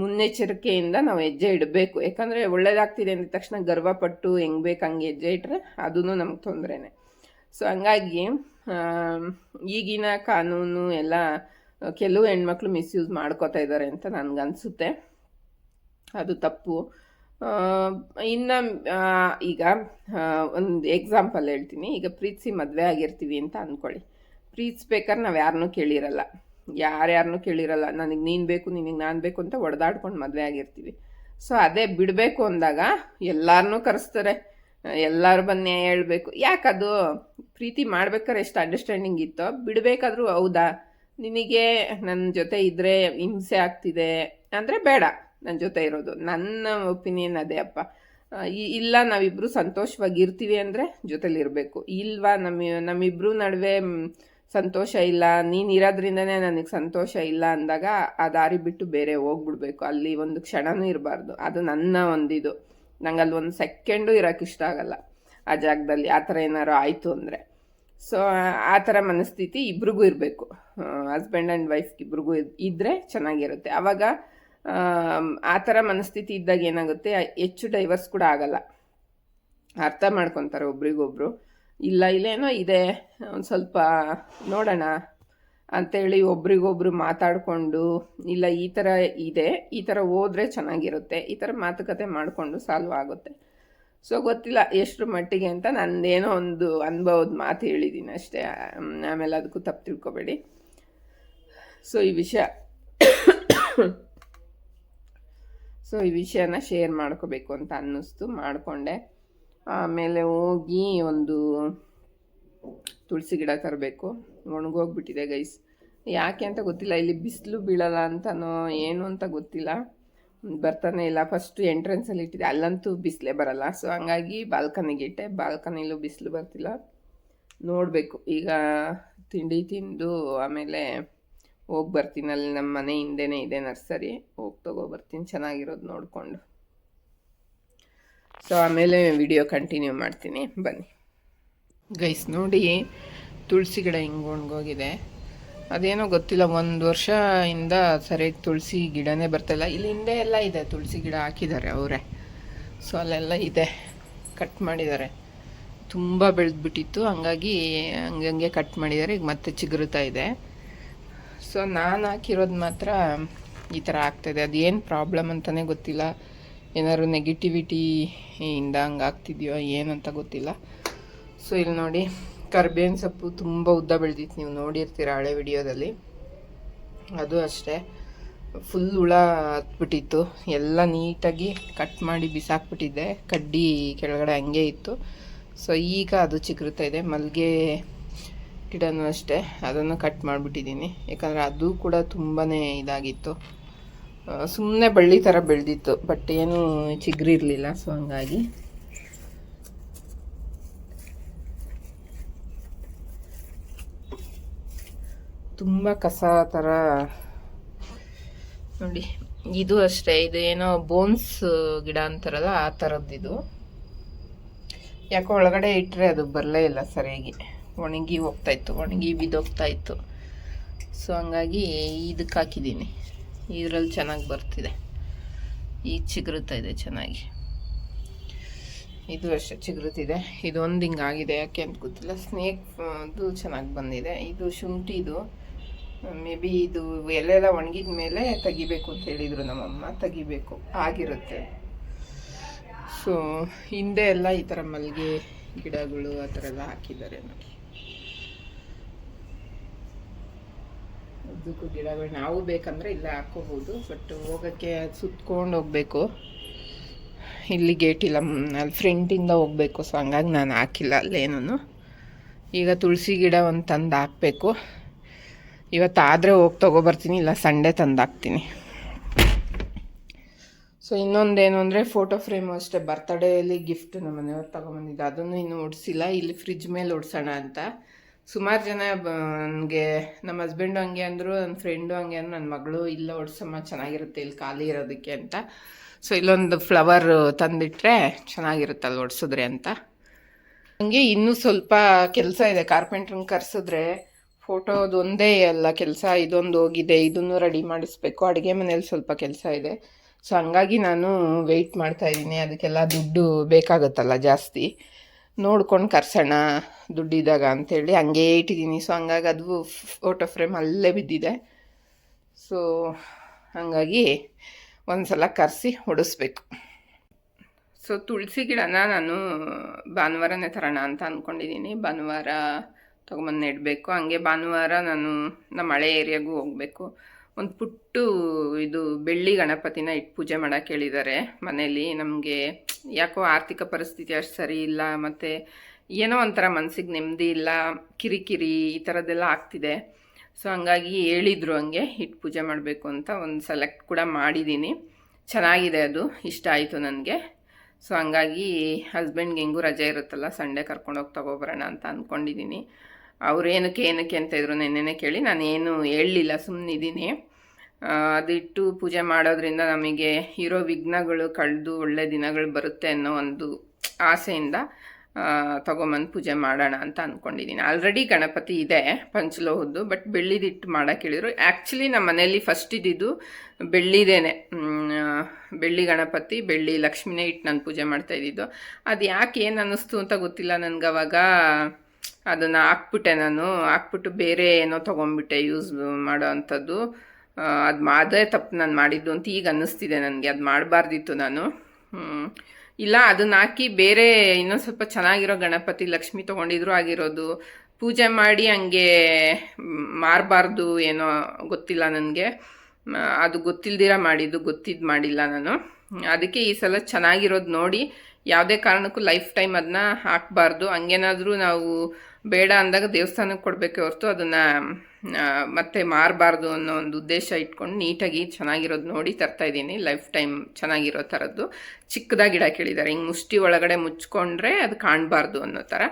ಮುನ್ನೆಚ್ಚರಿಕೆಯಿಂದ ನಾವು ಹೆಜ್ಜೆ ಇಡಬೇಕು. ಯಾಕಂದರೆ ಒಳ್ಳೇದಾಗ್ತಿದೆ ಅಂದ ತಕ್ಷಣ ಗರ್ವಪಟ್ಟು ಹೆಂಗೆ ಬೇಕು ಹಂಗೆ ಹೆಜ್ಜೆ ಇಟ್ಟರೆ ಅದೂ ನಮ್ಗೆ ತೊಂದರೆನೆ. ಸೊ ಹಂಗಾಗಿ ಈಗಿನ ಕಾನೂನು ಎಲ್ಲ ಕೆಲವು ಹೆಣ್ಮಕ್ಳು ಮಿಸ್ಯೂಸ್ ಮಾಡ್ಕೋತಾ ಇದ್ದಾರೆ ಅಂತ ನನಗನ್ಸುತ್ತೆ. ಅದು ತಪ್ಪು. ಇನ್ನು ಈಗ ಒಂದು ಎಕ್ಸಾಂಪಲ್ ಹೇಳ್ತೀನಿ. ಈಗ ಪ್ರೀತಿಸಿ ಮದುವೆ ಆಗಿರ್ತೀವಿ ಅಂತ ಅಂದ್ಕೊಳ್ಳಿ ಪ್ರೀತಿಸ್ಬೇಕಾದ್ರೆ ನಾವು ಯಾರನ್ನೂ ಕೇಳಿರಲ್ಲ. ಯಾರ್ಯಾರನ್ನೂ ಕೇಳಿರಲ್ಲ. ನನಗೆ ನೀನು ಬೇಕು, ನಿನಗೆ ನಾನು ಬೇಕು ಅಂತ ಒಡೆದಾಡ್ಕೊಂಡು ಮದುವೆ ಆಗಿರ್ತೀವಿ. ಸೊ ಅದೇ ಬಿಡಬೇಕು ಅಂದಾಗ ಎಲ್ಲರನ್ನೂ ಕರೆಸ್ತಾರೆ. ಎಲ್ಲರೂ ಬನ್ನಿ ಹೇಳಬೇಕು. ಯಾಕದು ಪ್ರೀತಿ ಮಾಡ್ಬೇಕಾದ್ರೆ ಎಷ್ಟು ಅಂಡರ್ಸ್ಟ್ಯಾಂಡಿಂಗ್ ಇತ್ತೋ, ಬಿಡಬೇಕಾದ್ರೂ ಹೌದಾ? ನಿನಗೆ ನನ್ನ ಜೊತೆ ಇದ್ದರೆ ಹಿಂಸೆ ಆಗ್ತಿದೆ. ಅಂದರೆ ಬೇಡ. ನನ್ನ ಜೊತೆ ಇರೋದು. ನನ್ನ ಒಪಿನಿಯನ್ ಅದೇ ಅಪ್ಪ. ಇಲ್ಲ ನಾವಿಬ್ಬರು ಸಂತೋಷವಾಗಿರ್ತೀವಿ ಅಂದರೆ ಜೊತೆಲಿರಬೇಕು ಇಲ್ವಾ ನಮ್ಮ ನಮ್ಮಿಬ್ಬರು ನಡುವೆ ಸಂತೋಷ ಇಲ್ಲ. ನೀನು ಇರೋದ್ರಿಂದನೇ ನನಗೆ ಸಂತೋಷ ಇಲ್ಲ ಅಂದಾಗ ಆ ದಾರಿ ಬಿಟ್ಟು ಬೇರೆ ಹೋಗ್ಬಿಡ್ಬೇಕು. ಅಲ್ಲಿ ಒಂದು ಕ್ಷಣನೂ ಇರಬಾರ್ದು. ಅದು ನನ್ನ ಒಂದಿದು. ನಂಗೆ ಅಲ್ಲಿ ಒಂದು ಸೆಕೆಂಡು ಇರೋಕೆ ಇಷ್ಟ ಆಗಲ್ಲ ಆ ಜಾಗದಲ್ಲಿ. ಆ ಥರ ಏನಾರು ಆಯಿತು ಅಂದರೆ. ಸೊ ಆ ಥರ ಮನಸ್ಥಿತಿ ಇಬ್ರಿಗೂ ಇರಬೇಕು. ಹಸ್ಬೆಂಡ್ ಆ್ಯಂಡ್ ವೈಫ್ ಇಬ್ರಿಗೂ ಇದ್ದರೆ ಚೆನ್ನಾಗಿರುತ್ತೆ. ಆವಾಗ ಆ ಥರ ಮನಸ್ಥಿತಿ ಇದ್ದಾಗ ಏನಾಗುತ್ತೆ? ಹೆಚ್ಚು ಡೈವರ್ಸ್ ಕೂಡ ಆಗಲ್ಲ. ಅರ್ಥ ಮಾಡ್ಕೊತಾರೆ ಒಬ್ರಿಗೊಬ್ರು. ಇಲ್ಲ ಇಲ್ಲೇನೋ ಇದೆ. ಒಂದು ಸ್ವಲ್ಪ ನೋಡೋಣ ಅಂತೇಳಿ ಒಬ್ರಿಗೊಬ್ರು ಮಾತಾಡಿಕೊಂಡು, ಇಲ್ಲ, ಈ ಥರ ಇದೆ. ಈ ಥರ ಹೋದ್ರೆ ಚೆನ್ನಾಗಿರುತ್ತೆ. ಈ ಥರ ಮಾತುಕತೆ ಮಾಡಿಕೊಂಡು ಸಾಲ್ವ್ ಆಗುತ್ತೆ. ಸೊ ಗೊತ್ತಿಲ್ಲ ಎಷ್ಟು ಮಟ್ಟಿಗೆ ಅಂತ ನಂದೇನೋ ಒಂದು ಅನುಭವದ ಮಾತು ಹೇಳಿದ್ದೀನಿ ಅಷ್ಟೇ. ಆಮೇಲೆ ಅದಕ್ಕೂ ತಪ್ಪು ತಿಳ್ಕೊಬೇಡಿ. ಸೊ ಈ ವಿಷಯ ಸೊ, ಈ ವಿಷಯನ ಶೇರ್ ಮಾಡ್ಕೋಬೇಕು ಅಂತ ಅನ್ನಿಸ್ತು. ಮಾಡಿಕೊಂಡೆ. ಆಮೇಲೆ ಹೋಗಿ ಒಂದು ತುಳಸಿ ಗಿಡ ತರಬೇಕು. ಒಣಗೋಗ್ಬಿಟ್ಟಿದೆ ಗೈಸ್ ಯಾಕೆ ಅಂತ ಗೊತ್ತಿಲ್ಲ. ಇಲ್ಲಿ ಬಿಸಿಲು ಬೀಳಲ್ಲ ಅಂತನೋ ಏನು ಅಂತ ಗೊತ್ತಿಲ್ಲ. ಬರ್ತಾನೆ ಇಲ್ಲ. ಫಸ್ಟ್ ಎಂಟ್ರೆನ್ಸಲ್ಲಿ ಇಟ್ಟಿದೆ ಅಲ್ಲಂತೂ ಬಿಸಿಲೇ ಬರಲ್ಲ. ಸೊ ಹಂಗಾಗಿ ಬಾಲ್ಕನಿಗೆ ಇಟ್ಟೆ. ಬಾಲ್ಕನಿಲೂ ಬಿಸಿಲು ಬರ್ತಿಲ್ಲ. ನೋಡಬೇಕು. ಈಗ ತಿಂಡಿ ತಿಂದು ಆಮೇಲೆ ಹೋಗಿ ಬರ್ತೀನಿ ಅಲ್ಲಿ ನಮ್ಮ ಮನೆ ಹಿಂದೆನೇ ಇದೆ ನರ್ಸರಿ, ಹೋಗಿ ತಗೊಬರ್ತೀನಿ ಚೆನ್ನಾಗಿರೋದು ನೋಡಿಕೊಂಡು. ಸೊ ಆಮೇಲೆ ವಿಡಿಯೋ ಕಂಟಿನ್ಯೂ ಮಾಡ್ತೀನಿ. ಬನ್ನಿ. ಗೈಸ್ ನೋಡಿ, ತುಳಸಿ ಗಿಡ ಹಿಂಗೆ ಒಣಗೋಗಿದೆ. ಅದೇನೋ ಗೊತ್ತಿಲ್ಲ, ಒಂದು ವರ್ಷದಿಂದ ಸರಿಯಾಗಿ ತುಳಸಿ ಗಿಡನೇ ಬರ್ತಾಯಿಲ್ಲ ಇಲ್ಲಿ. ಹಿಂದೆ ಎಲ್ಲ ಇದೆ, ತುಳಸಿ ಗಿಡ ಹಾಕಿದ್ದಾರೆ ಅವರೇ. ಸೊ ಅಲ್ಲೆಲ್ಲ ಇದೆ ಕಟ್ ಮಾಡಿದ್ದಾರೆ. ತುಂಬ ಬೆಳೆದ್ಬಿಟ್ಟಿತ್ತು, ಹಂಗಾಗಿ ಹಂಗಂಗೆ ಕಟ್ ಮಾಡಿದ್ದಾರೆ. ಈಗ ಮತ್ತೆ ಚಿಗುರುತ್ತಾ ಇದೆ. ಸೊ ನಾನು ಹಾಕಿರೋದು ಮಾತ್ರ ಈ ಥರ ಆಗ್ತಾಯಿದೆ ಅದೇನು ಪ್ರಾಬ್ಲಮ್ ಅಂತಲೇ ಗೊತ್ತಿಲ್ಲ. ಏನಾದ್ರು ನೆಗೆಟಿವಿಟಿಯಿಂದ ಹಂಗೆ ಆಗ್ತಿದೆಯೋ ಏನಂತ ಗೊತ್ತಿಲ್ಲ. ಸೊ ಇಲ್ಲಿ ನೋಡಿ, ಕರ್ಬೇವಿನ ಸೊಪ್ಪು ತುಂಬ ಉದ್ದ ಬೆಳೆದಿತ್ತು. ನೀವು ನೋಡಿರ್ತೀರ ಹಳೆ ವಿಡಿಯೋದಲ್ಲಿ? ಅದು ಅಷ್ಟೇ. ಫುಲ್ ಹುಳ ಹತ್ಬಿಟ್ಟಿತ್ತು. ಎಲ್ಲ ನೀಟಾಗಿ ಕಟ್ ಮಾಡಿ ಬಿಸಾಕ್ಬಿಟ್ಟಿದ್ದೆ. ಕಡ್ಡಿ ಕೆಳಗಡೆ ಹಂಗೆ ಇತ್ತು. ಸೊ ಈಗ ಅದು ಚಿಗುರುತ್ತಾ ಇದೆ. ಮಲ್ಲಿಗೆ ಗಿಡನೂ ಅಷ್ಟೇ ಅದನ್ನು ಕಟ್ ಮಾಡಿಬಿಟ್ಟಿದ್ದೀನಿ. ಯಾಕಂದರೆ ಅದು ಕೂಡ ತುಂಬಾ ಇದಾಗಿತ್ತು. ಸುಮ್ಮನೆ ಬಳ್ಳಿ ಥರ ಬೆಳೆದಿತ್ತು, ಬಟ್ ಏನು ಚಿಗುರಿರಲಿಲ್ಲ, ಸೊ ಹಂಗಾಗಿ. ತುಂಬ ಕಸ ಥರ ನೋಡಿ, ಇದು ಅಷ್ಟೇ, ಇದು ಏನೋ ಬೋನ್ಸ್ ಗಿಡ ಅಂತಾರಲ್ಲ, ಆ ಇದು ಯಾಕೋ ಒಳಗಡೆ ಇಟ್ಟರೆ ಅದು ಬರಲೇ ಇಲ್ಲ ಸರಿಯಾಗಿ. ಒಣಗಿ ಹೋಗ್ತಾ ಇತ್ತು, ಒಣಗಿ ಬಿದ್ದೋಗ್ತಾ ಇತ್ತು. ಸೊ ಹಂಗಾಗಿ ಇದಕ್ಕೆ ಹಾಕಿದ್ದೀನಿ. ಇದರಲ್ಲಿ ಚೆನ್ನಾಗಿ ಬರ್ತಿದೆ. ಈ ಚಿಗುರುತ್ತಾ ಇದೆ ಚೆನ್ನಾಗಿ. ಇದು ಅಷ್ಟೇ ಚಿಗುರುತ್ತಿದೆ. ಇದೊಂದು ಹಿಂಗಾಗಿದೆ ಯಾಕೆ ಅಂತ ಗೊತ್ತಿಲ್ಲ. ಸ್ನೇಕ್, ಅದು ಚೆನ್ನಾಗಿ ಬಂದಿದೆ. ಇದು ಶುಂಠಿದು ಮೇ ಬಿ ಇದು ಎಲೆಲ್ಲ ಒಣಗಿದ ಮೇಲೆ ತೆಗಿಬೇಕು ಅಂತ ಹೇಳಿದರು ನಮ್ಮಮ್ಮ. ತೆಗಿಬೇಕು. ಆಗಿರುತ್ತೆ. ಸೊ ಹಿಂದೆ ಎಲ್ಲ ಈ ಥರ ಮಲ್ಲಿಗೆ ಗಿಡಗಳು ಆ ಥರ ಎಲ್ಲ ಹಾಕಿದ್ದಾರೆ. ನೋಡಿ ಅದಕ್ಕೂ ಗಿಡಗಳು ನಾವು ಬೇಕಂದ್ರೆ ಇಲ್ಲೇ ಹಾಕೋಬಹುದು ಬಟ್ ಹೋಗೋಕ್ಕೆ ಸುತ್ಕೊಂಡು ಹೋಗಬೇಕು. ಇಲ್ಲಿ ಗೇಟ್ ಇಲ್ಲ ಅಲ್ಲಿ ಫ್ರಂಟಿಂದ ಹೋಗಬೇಕು ಸೊ ಹಂಗಾಗಿ ನಾನು ಹಾಕಿಲ್ಲ ಅಲ್ಲೇನೂ ಈಗ ತುಳಸಿ ಗಿಡ ಒಂದು ತಂದು ಹಾಕಬೇಕು. ಇವತ್ತಾದರೆ ಹೋಗಿ ತೊಗೊಬರ್ತೀನಿ ಇಲ್ಲ ಸಂಡೇ ತಂದಾಕ್ತೀನಿ ಸೊ ಇನ್ನೊಂದೇನು ಅಂದರೆ ಫೋಟೋ ಫ್ರೇಮು ಅಷ್ಟೇ ಬರ್ತಡೇಲಿ ಗಿಫ್ಟ್ ನಮ್ಮ ಮನೆಯವ್ರು ತೊಗೊಂಬಂದಿದ್ದೆ. ಅದನ್ನು ಇನ್ನೂ ಓಡಿಸಿಲ್ಲ ಇಲ್ಲಿ ಫ್ರಿಜ್ ಮೇಲೆ ಓಡಿಸೋಣ ಅಂತ. ಸುಮಾರು ಜನ ನನಗೆ ನಮ್ಮ ಹಸ್ಬೆಂಡು ಹಂಗೆ ಅಂದರು ನನ್ನ ಫ್ರೆಂಡು ಹಂಗೆ ಅಂದರು ನನ್ನ ಮಗಳು, ಇಲ್ಲ ಓಡಿಸಮ್ಮ ಚೆನ್ನಾಗಿರುತ್ತೆ, ಇಲ್ಲಿ ಖಾಲಿ ಇರೋದಕ್ಕೆ ಅಂತ. ಸೊ ಇಲ್ಲೊಂದು ಫ್ಲವರ್ ತಂದಿಟ್ರೆ ಚೆನ್ನಾಗಿರುತ್ತಲ್ಲ ಓಡಿಸಿದ್ರೆ ಅಂತ. ಹಂಗೆ ಇನ್ನೂ ಸ್ವಲ್ಪ ಕೆಲಸ ಇದೆ. ಕಾರ್ಪೆಂಟ್ರನ್ನ ಕರೆಸಿದ್ರೆ ಫೋಟೋದು ಒಂದೇ ಅಲ್ಲ ಕೆಲಸ. ಇದೊಂದು ಹೋಗಿದೆ, ಇದನ್ನು ರೆಡಿ ಮಾಡಿಸ್ಬೇಕು. ಅಡುಗೆ ಮನೇಲಿ ಸ್ವಲ್ಪ ಕೆಲಸ ಇದೆ. ಸೊ ಹಂಗಾಗಿ ನಾನು ವೆಯ್ಟ್ ಮಾಡ್ತಾಯಿದ್ದೀನಿ ಅದಕ್ಕೆಲ್ಲ ದುಡ್ಡು ಬೇಕಾಗುತ್ತಲ್ಲ ಜಾಸ್ತಿ. ನೋಡ್ಕೊಂಡು ಕರ್ಸೋಣ ದುಡ್ಡಿದ್ದಾಗ ಅಂಥೇಳಿ ಹಂಗೇ ಇಟ್ಟಿದ್ದೀನಿ ಸೊ ಹಂಗಾಗಿ ಅದು ಫೋಟೋ ಫ್ರೇಮ್ ಅಲ್ಲೇ ಬಿದ್ದಿದೆ. ಸೊ ಹಾಗಾಗಿ ಒಂದು ಸಲ ಕರೆಸಿ ಹೊಡಿಸ್ಬೇಕು. ಸೊ ತುಳಸಿ ಗಿಡನ ನಾನು ಭಾನುವಾರನೇ ತರೋಣ ಅಂತ ಅಂದ್ಕೊಂಡಿದ್ದೀನಿ ಭಾನುವಾರ ತೊಗೊಂಬಂದು ನೆಡಬೇಕು. ಹಂಗೆ ಭಾನುವಾರ ನಾನು ನಮ್ಮ ಹಳೆ ಏರಿಯಾಗೂ ಹೋಗಬೇಕು. ಒಂದು ಪುಟ್ಟು ಇದು ಬೆಳ್ಳಿ ಗಣಪತಿನ ಇಟ್ಟು ಪೂಜೆ ಮಾಡೋಕೆ ಹೇಳಿದ್ದಾರೆ ಮನೇಲಿ ನಮಗೆ ಯಾಕೋ ಆರ್ಥಿಕ ಪರಿಸ್ಥಿತಿ ಅಷ್ಟು ಸರಿ ಇಲ್ಲ, ಮತ್ತು ಏನೋ ಒಂಥರ ಮನಸ್ಸಿಗೆ ನೆಮ್ಮದಿ ಇಲ್ಲ, ಕಿರಿಕಿರಿ ಈ ಥರದ್ದೆಲ್ಲ ಆಗ್ತಿದೆ. ಸೊ ಹಂಗಾಗಿ ಹೇಳಿದರು ಹಂಗೆ ಇಟ್ಟು ಪೂಜೆ ಮಾಡಬೇಕು ಅಂತ ಒಂದು ಸೆಲೆಕ್ಟ್ ಕೂಡ ಮಾಡಿದ್ದೀನಿ ಚೆನ್ನಾಗಿದೆ ಅದು, ಇಷ್ಟ ಆಯಿತು ನನಗೆ. ಸೊ ಹಂಗಾಗಿ ಹಸ್ಬೆಂಡ್ಗೆ ಹೆಂಗೂ ರಜೆ ಇರುತ್ತಲ್ಲ ಸಂಡೇ ಕರ್ಕೊಂಡೋಗಿ ತೊಗೊಬರೋಣ ಅಂತ ಅಂದ್ಕೊಂಡಿದ್ದೀನಿ ಅವ್ರು ಏನಕ್ಕೆ ಏನಕ್ಕೆ ಅಂತ ಇದ್ರು ನೆನ್ನೆನೇ ಕೇಳಿ. ನಾನು ಏನು ಹೇಳಲಿಲ್ಲ ಸುಮ್ಮನಿದ್ದೀನಿ ಅದಿಟ್ಟು ಪೂಜೆ ಮಾಡೋದ್ರಿಂದ ನಮಗೆ ಇರೋ ವಿಘ್ನಗಳು ಕಳೆದು ಒಳ್ಳೆ ದಿನಗಳು ಬರುತ್ತೆ ಅನ್ನೋ ಒಂದು ಆಸೆಯಿಂದ ತಗೊಂಬಂದು ಪೂಜೆ ಮಾಡೋಣ ಅಂತ ಅಂದ್ಕೊಂಡಿದ್ದೀನಿ ಆಲ್ರೆಡಿ ಗಣಪತಿ ಇದೆ ಪಂಚಲೋಹದ್ದು ಬಟ್ ಬೆಳ್ಳಿದಿಟ್ಟು ಮಾಡೋಕೆ ಹೇಳಿದರು. ಆ್ಯಕ್ಚುಲಿ ನಮ್ಮ ಮನೆಯಲ್ಲಿ ಫಸ್ಟ್ ಇದ್ದಿದ್ದು ಬೆಳ್ಳಿದೇನೆ. ಬೆಳ್ಳಿ ಗಣಪತಿ, ಬೆಳ್ಳಿ ಲಕ್ಷ್ಮಿನೇ ಇಟ್ಟು ನಾನು ಪೂಜೆ ಮಾಡ್ತಾ ಇದ್ದಿದ್ದು. ಅದು ಯಾಕೆ ಏನು ಅನ್ನಿಸ್ತು ಅಂತ ಗೊತ್ತಿಲ್ಲ ನನಗೆ ಅವಾಗ ಅದನ್ನು ಹಾಕ್ಬಿಟ್ಟೆ ನಾನು. ಹಾಕ್ಬಿಟ್ಟು ಬೇರೆ ಏನೋ ತೊಗೊಂಡ್ಬಿಟ್ಟೆ ಯೂಸ್ ಮಾಡೋ ಅಂಥದ್ದು. ಅದು ಅದೇ ತಪ್ಪು ನಾನು ಮಾಡಿದ್ದು ಅಂತ ಈಗ ಅನ್ನಿಸ್ತಿದೆ ನನಗೆ. ಅದು ಮಾಡಬಾರ್ದಿತ್ತು ನಾನು. ಇಲ್ಲ, ಅದನ್ನ ಹಾಕಿ ಬೇರೆ ಇನ್ನೊಂದು ಸ್ವಲ್ಪ ಚೆನ್ನಾಗಿರೋ ಗಣಪತಿ ಲಕ್ಷ್ಮಿ ತೊಗೊಂಡಿದ್ರು ಆಗಿರೋದು. ಪೂಜೆ ಮಾಡಿ ಹಂಗೆ ಮಾರಬಾರ್ದು ಏನೋ ಗೊತ್ತಿಲ್ಲ ನನಗೆ. ಅದು ಗೊತ್ತಿಲ್ದಿರ ಮಾಡಿದ್ದು ಗೊತ್ತಿದ್ದು ಮಾಡಿಲ್ಲ ನಾನು. ಅದಕ್ಕೆ ಈ ಸಲ ಚೆನ್ನಾಗಿರೋದು ನೋಡಿ, ಯಾವುದೇ ಕಾರಣಕ್ಕೂ ಲೈಫ್ ಟೈಮ್ ಅದನ್ನ ಹಾಕಬಾರ್ದು. ಹಂಗೇನಾದರೂ ನಾವು ಬೇಡ ಅಂದಾಗ ದೇವಸ್ಥಾನಕ್ಕೆ ಕೊಡಬೇಕೆ ಹೊರತು ಅದನ್ನು ಮತ್ತೆ ಮಾರಬಾರ್ದು ಅನ್ನೋ ಒಂದು ಉದ್ದೇಶ ಇಟ್ಕೊಂಡು ನೀಟಾಗಿ ಚೆನ್ನಾಗಿರೋದು ನೋಡಿ ತರ್ತಾ ಇದ್ದೀನಿ. ಲೈಫ್ ಟೈಮ್ ಚೆನ್ನಾಗಿರೋ ಥರದ್ದು. ಚಿಕ್ಕದಾಗಿ ಗಿಡ ಕೇಳಿದ್ದಾರೆ. ಹಿಂಗೆ ಮುಷ್ಟಿ ಒಳಗಡೆ ಮುಚ್ಕೊಂಡ್ರೆ ಅದು ಕಾಣಬಾರ್ದು ಅನ್ನೋ ಥರ.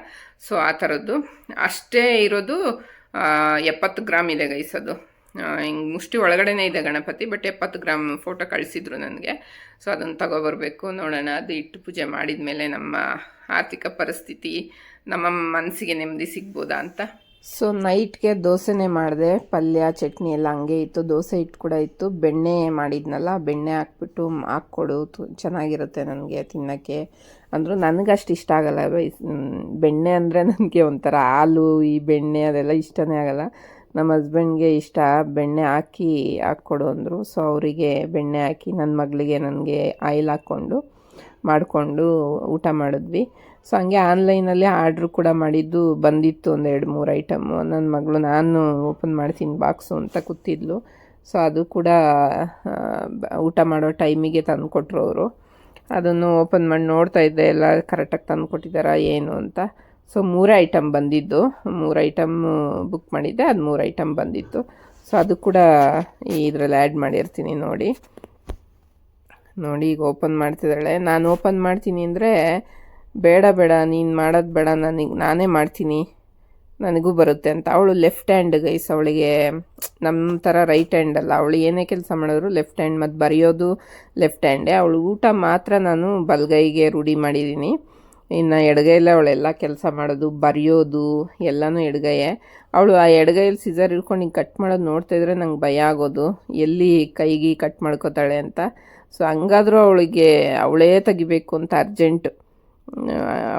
ಸೊ, ಆ ಥರದ್ದು. ಅಷ್ಟೇ ಇರೋದು ಎಪ್ಪತ್ತು ಗ್ರಾಮ್ ಇದೆ ಗೈಸ್ ಅದು. ಹಿಂಗೆ ಮುಷ್ಟಿ ಒಳಗಡೆನೇ ಇದೆ ಗಣಪತಿ, ಬಟ್ ಎಪ್ಪತ್ತು ಗ್ರಾಮ್ ಫೋಟೋ ಕಳಿಸಿದ್ರು ನನಗೆ. ಸೊ, ಅದನ್ನು ತಗೊಬರ್ಬೇಕು. ನೋಡೋಣ. ಅದು ಇಟ್ಟು ಪೂಜೆ ಮಾಡಿದ ಮೇಲೆ ನಮ್ಮ ಆರ್ಥಿಕ ಪರಿಸ್ಥಿತಿ ನಮ್ಮ ಮನಸ್ಸಿಗೆ ನೆಮ್ಮದಿ ಸಿಗ್ಬೋದಾ ಅಂತ? ಸೊ ನೈಟ್ಗೆ ದೋಸೆನೇ ಮಾಡಿದೆ. ಪಲ್ಯ, ಚಟ್ನಿ ಎಲ್ಲ ಹಂಗೆ ಇತ್ತು. ದೋಸೆ ಹಿಟ್ಟು ಕೂಡ ಇತ್ತು. ಬೆಣ್ಣೆ ಮಾಡಿದ್ನಲ್ಲ, ಬೆಣ್ಣೆ ಹಾಕ್ಬಿಟ್ಟು ಹಾಕ್ಕೊಡು. ಚೆನ್ನಾಗಿರುತ್ತೆ ನನಗೆ ತಿನ್ನೋಕ್ಕೆ. ಅಂದರೂ ನನಗಷ್ಟು ಇಷ್ಟ ಆಗಲ್ಲ. ಬೆಣ್ಣೆ ಅಂದರೆ ನನಗೆ ಒಂಥರ ಹಾಲು, ಈ ಬೆಣ್ಣೆ ಅದೆಲ್ಲ ಇಷ್ಟನೇ ಆಗಲ್ಲ. ನಮ್ಮ ಹಸ್ಬೆಂಡ್ಗೆ ಇಷ್ಟ. ಬೆಣ್ಣೆ ಹಾಕಿ ಹಾಕ್ಕೊಡು ಅಂದರು. ಸೊ ಅವರಿಗೆ ಬೆಣ್ಣೆ ಹಾಕಿ ನನ್ನ ಮಗಳಿಗೆ ನನಗೆ ಆಯಿಲ್ ಹಾಕ್ಕೊಂಡು, ಮಾಡಿಕೊಂಡು ಊಟ ಮಾಡಿದ್ವಿ. ಸೊ ಹಂಗೆ ಆನ್ಲೈನಲ್ಲಿ ಆರ್ಡ್ರ್ ಕೂಡ ಮಾಡಿದ್ದು ಬಂದಿತ್ತು ಒಂದು ಎರಡು ಮೂರು ಐಟಮು ನನ್ನ ಮಗಳು ನಾನು ಓಪನ್ ಮಾಡ್ತೀನಿ ಬಾಕ್ಸು ಅಂತ ಕೂತಿದ್ಲು. ಸೊ ಅದು ಕೂಡ ಊಟ ಮಾಡೋ ಟೈಮಿಗೆ ತಂದು ಕೊಟ್ಟರು ಅವರು. ಅದನ್ನು ಓಪನ್ ಮಾಡಿ ನೋಡ್ತಾ ಇದ್ದೆ. ಎಲ್ಲ ಕರೆಕ್ಟಾಗಿ ತಂದು ಕೊಟ್ಟಿದ್ದಾರಾ ಏನು ಅಂತ. ಸೊ ಮೂರು ಐಟಮ್ ಬಂದಿದ್ದು. ಮೂರು ಐಟಮ್ ಬುಕ್ ಮಾಡಿದ್ದೆ. ಅದು ಮೂರು ಐಟಮ್ ಬಂದಿತ್ತು. ಸೊ ಅದು ಕೂಡ ಇದರಲ್ಲಿ ಆ್ಯಡ್ ಮಾಡಿರ್ತೀನಿ ನೋಡಿ. ನೋಡಿ ಈಗ ಓಪನ್ ಮಾಡ್ತಿದ್ದಾಳೆ. ನಾನು ಓಪನ್ ಮಾಡ್ತೀನಿ ಅಂದರೆ ಬೇಡ ಬೇಡ, ನೀನು ಮಾಡೋದು ಬೇಡ, ನನಗೆ, ನಾನೇ ಮಾಡ್ತೀನಿ. ನನಗೂ ಬರುತ್ತೆ ಅಂತ. ಅವಳು ಲೆಫ್ಟ್ ಹ್ಯಾಂಡ್ ಗೈಸ್ ಅವಳಿಗೆ ನಮ್ಮ ಥರ ರೈಟ್ ಹ್ಯಾಂಡ್ ಅಲ್ಲ. ಅವಳು ಏನೇ ಕೆಲಸ ಮಾಡಿದ್ರು ಲೆಫ್ಟ್ ಹ್ಯಾಂಡ್ ಮತ್ತು ಬರೆಯೋದು ಲೆಫ್ಟ್ ಹ್ಯಾಂಡೇ ಅವಳು ಊಟ ಮಾತ್ರ ನಾನು ಬಲಗೈಗೆ ರೂಢಿ ಮಾಡಿದ್ದೀನಿ ಇನ್ನು ಎಡಗೈಲೇ ಅವಳೆಲ್ಲ ಕೆಲಸ ಮಾಡೋದು, ಬರೆಯೋದು ಎಲ್ಲನೂ ಎಡಗೈಯೇ. ಅವಳು ಆ ಎಡಗೈಯಲ್ಲಿ ಸಿಸರ್ ಹಿಡ್ಕೊಂಡು ಹಿಂಗೆ ಕಟ್ ಮಾಡೋದು ನೋಡ್ತಾ ಇದ್ರೆ ನಂಗೆ ಭಯ ಆಗೋದು. ಎಲ್ಲಿ ಕೈಗೆ ಕಟ್ ಮಾಡ್ಕೋತಾಳೆ ಅಂತ. ಸೊ ಹಂಗಾದ್ರೂ ಅವಳಿಗೆ ಅವಳೇ ತೆಗಿಬೇಕು ಅಂತ ಅರ್ಜೆಂಟು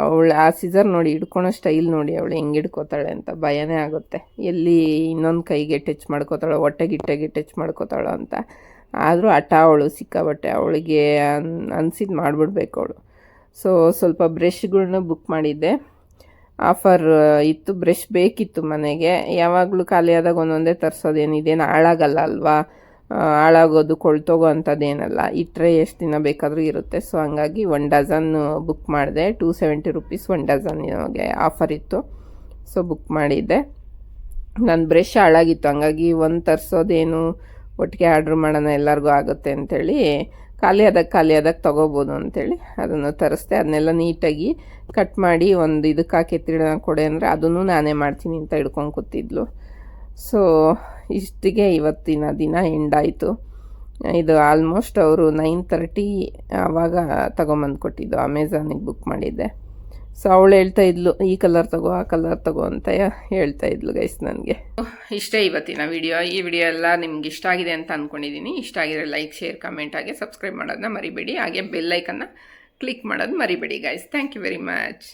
ಅವಳು ಆ ಸೀಸರ್ ನೋಡಿ ಹಿಡ್ಕೊಳೋ ಸ್ಟೈಲ್ ನೋಡಿ ಅವಳು ಹೆಂಗೆ ಹಿಡ್ಕೋತಾಳೆ ಅಂತ ಭಯನೇ ಆಗುತ್ತೆ. ಎಲ್ಲಿ ಇನ್ನೊಂದು ಕೈಗೆ ಟಚ್ ಮಾಡ್ಕೋತಾಳೋ ಹೊಟ್ಟೆಗಿಟ್ಟೆಗೆ ಟಚ್ ಮಾಡ್ಕೋತಾಳೋ ಅಂತ. ಆದರೂ ಹಠ ಅವಳು ಸಿಕ್ಕಾಬಟ್ಟೆ ಅವಳಿಗೆ ಅನ್ ಅನ್ಸಿದ್ದು ಮಾಡಿಬಿಡ್ಬೇಕು ಅವಳು. ಸೊ ಸ್ವಲ್ಪ ಬ್ರಷ್ಗಳನ್ನ ಬುಕ್ ಮಾಡಿದ್ದೆ. ಆಫರ್ ಇತ್ತು ಬ್ರಷ್ ಬೇಕಿತ್ತು ಮನೆಗೆ. ಯಾವಾಗಲೂ ಖಾಲಿಯಾದಾಗ ಒಂದೊಂದೇ ತರಿಸೋದೇನಿದೇನು ಹಾಳಾಗಲ್ಲ ಅಲ್ವಾ? ಹಾಳಾಗೋದು ಕೊಳ್ತೋಗೋ ಅಂಥದ್ದೇನಲ್ಲ ಇಟ್ಟರೆ ಎಷ್ಟು ದಿನ ಬೇಕಾದರೂ ಇರುತ್ತೆ. ಸೊ ಹಂಗಾಗಿ ಒನ್ ಡಜನ್ ಬುಕ್ ಮಾಡಿದೆ. ಟೂ ಸೆವೆಂಟಿ ರುಪೀಸ್ ಒನ್ ಡಜನ್ಗೆ ಆಫರ್ ಇತ್ತು. ಸೊ ಬುಕ್ ಮಾಡಿದ್ದೆ. ನನ್ನ ಬ್ರಷ್ ಹಾಳಾಗಿತ್ತು. ಹಂಗಾಗಿ ಒಂದು ತರಿಸೋದೇನು ಒಟ್ಟಿಗೆ ಆರ್ಡ್ರ್ ಮಾಡೋಣ ಎಲ್ಲರಿಗೂ ಆಗುತ್ತೆ ಅಂಥೇಳಿ ಖಾಲಿ ಆದಾಗ ಖಾಲಿ ಆದಾಗ ತೊಗೋಬೋದು ಅಂಥೇಳಿ ಅದನ್ನು ತರಿಸ್ದೆ. ಅದನ್ನೆಲ್ಲ ನೀಟಾಗಿ ಕಟ್ ಮಾಡಿ ಒಂದು ಇದಕ್ಕೆ ಹಾಕಿ ಕೊಡೆ ಅಂದರೆ ಅದನ್ನು ನಾನೇ ಮಾಡ್ತೀನಿ ಅಂತ ಹಿಡ್ಕೊಂಡು ಕೂತಿದ್ಲು. ಸೊ ಇಷ್ಟಿಗೆ ಇವತ್ತಿನ ದಿನ ಎಂಡಾಯಿತು ಇದು ಆಲ್ಮೋಸ್ಟ್ ಅವರು ನೈನ್ ತರ್ಟಿ ಆವಾಗ ತಗೊಂಬಂದು ಕೊಟ್ಟಿದ್ದು ಅಮೆಝಾನಿಗೆ ಬುಕ್ ಮಾಡಿದ್ದೆ. ಸೊ ಅವಳು ಹೇಳ್ತಾ ಇದ್ಲು, ಈ ಕಲರ್ ತಗೋ, ಆ ಕಲರ್ ತಗೋ ಅಂತ ಹೇಳ್ತಾ ಇದ್ಲು ಗೈಸ್ ನನಗೆ. ಇಷ್ಟೇ ಇವತ್ತಿನ ವಿಡಿಯೋ ಈ ವಿಡಿಯೋ ಎಲ್ಲ ನಿಮ್ಗೆ ಇಷ್ಟ ಆಗಿದೆ ಅಂತ ಅಂದ್ಕೊಂಡಿದ್ದೀನಿ ಇಷ್ಟ ಆಗಿದ್ರೆ ಲೈಕ್ ಶೇರ್ ಕಮೆಂಟ್ ಹಾಗೆ ಸಬ್ಸ್ಕ್ರೈಬ್ ಮಾಡೋದನ್ನ ಮರಿಬೇಡಿ. ಹಾಗೆ ಬೆಲ್ಲೈಕನ್ನು ಕ್ಲಿಕ್ ಮಾಡೋದು ಮರಿಬೇಡಿ guys thank you very much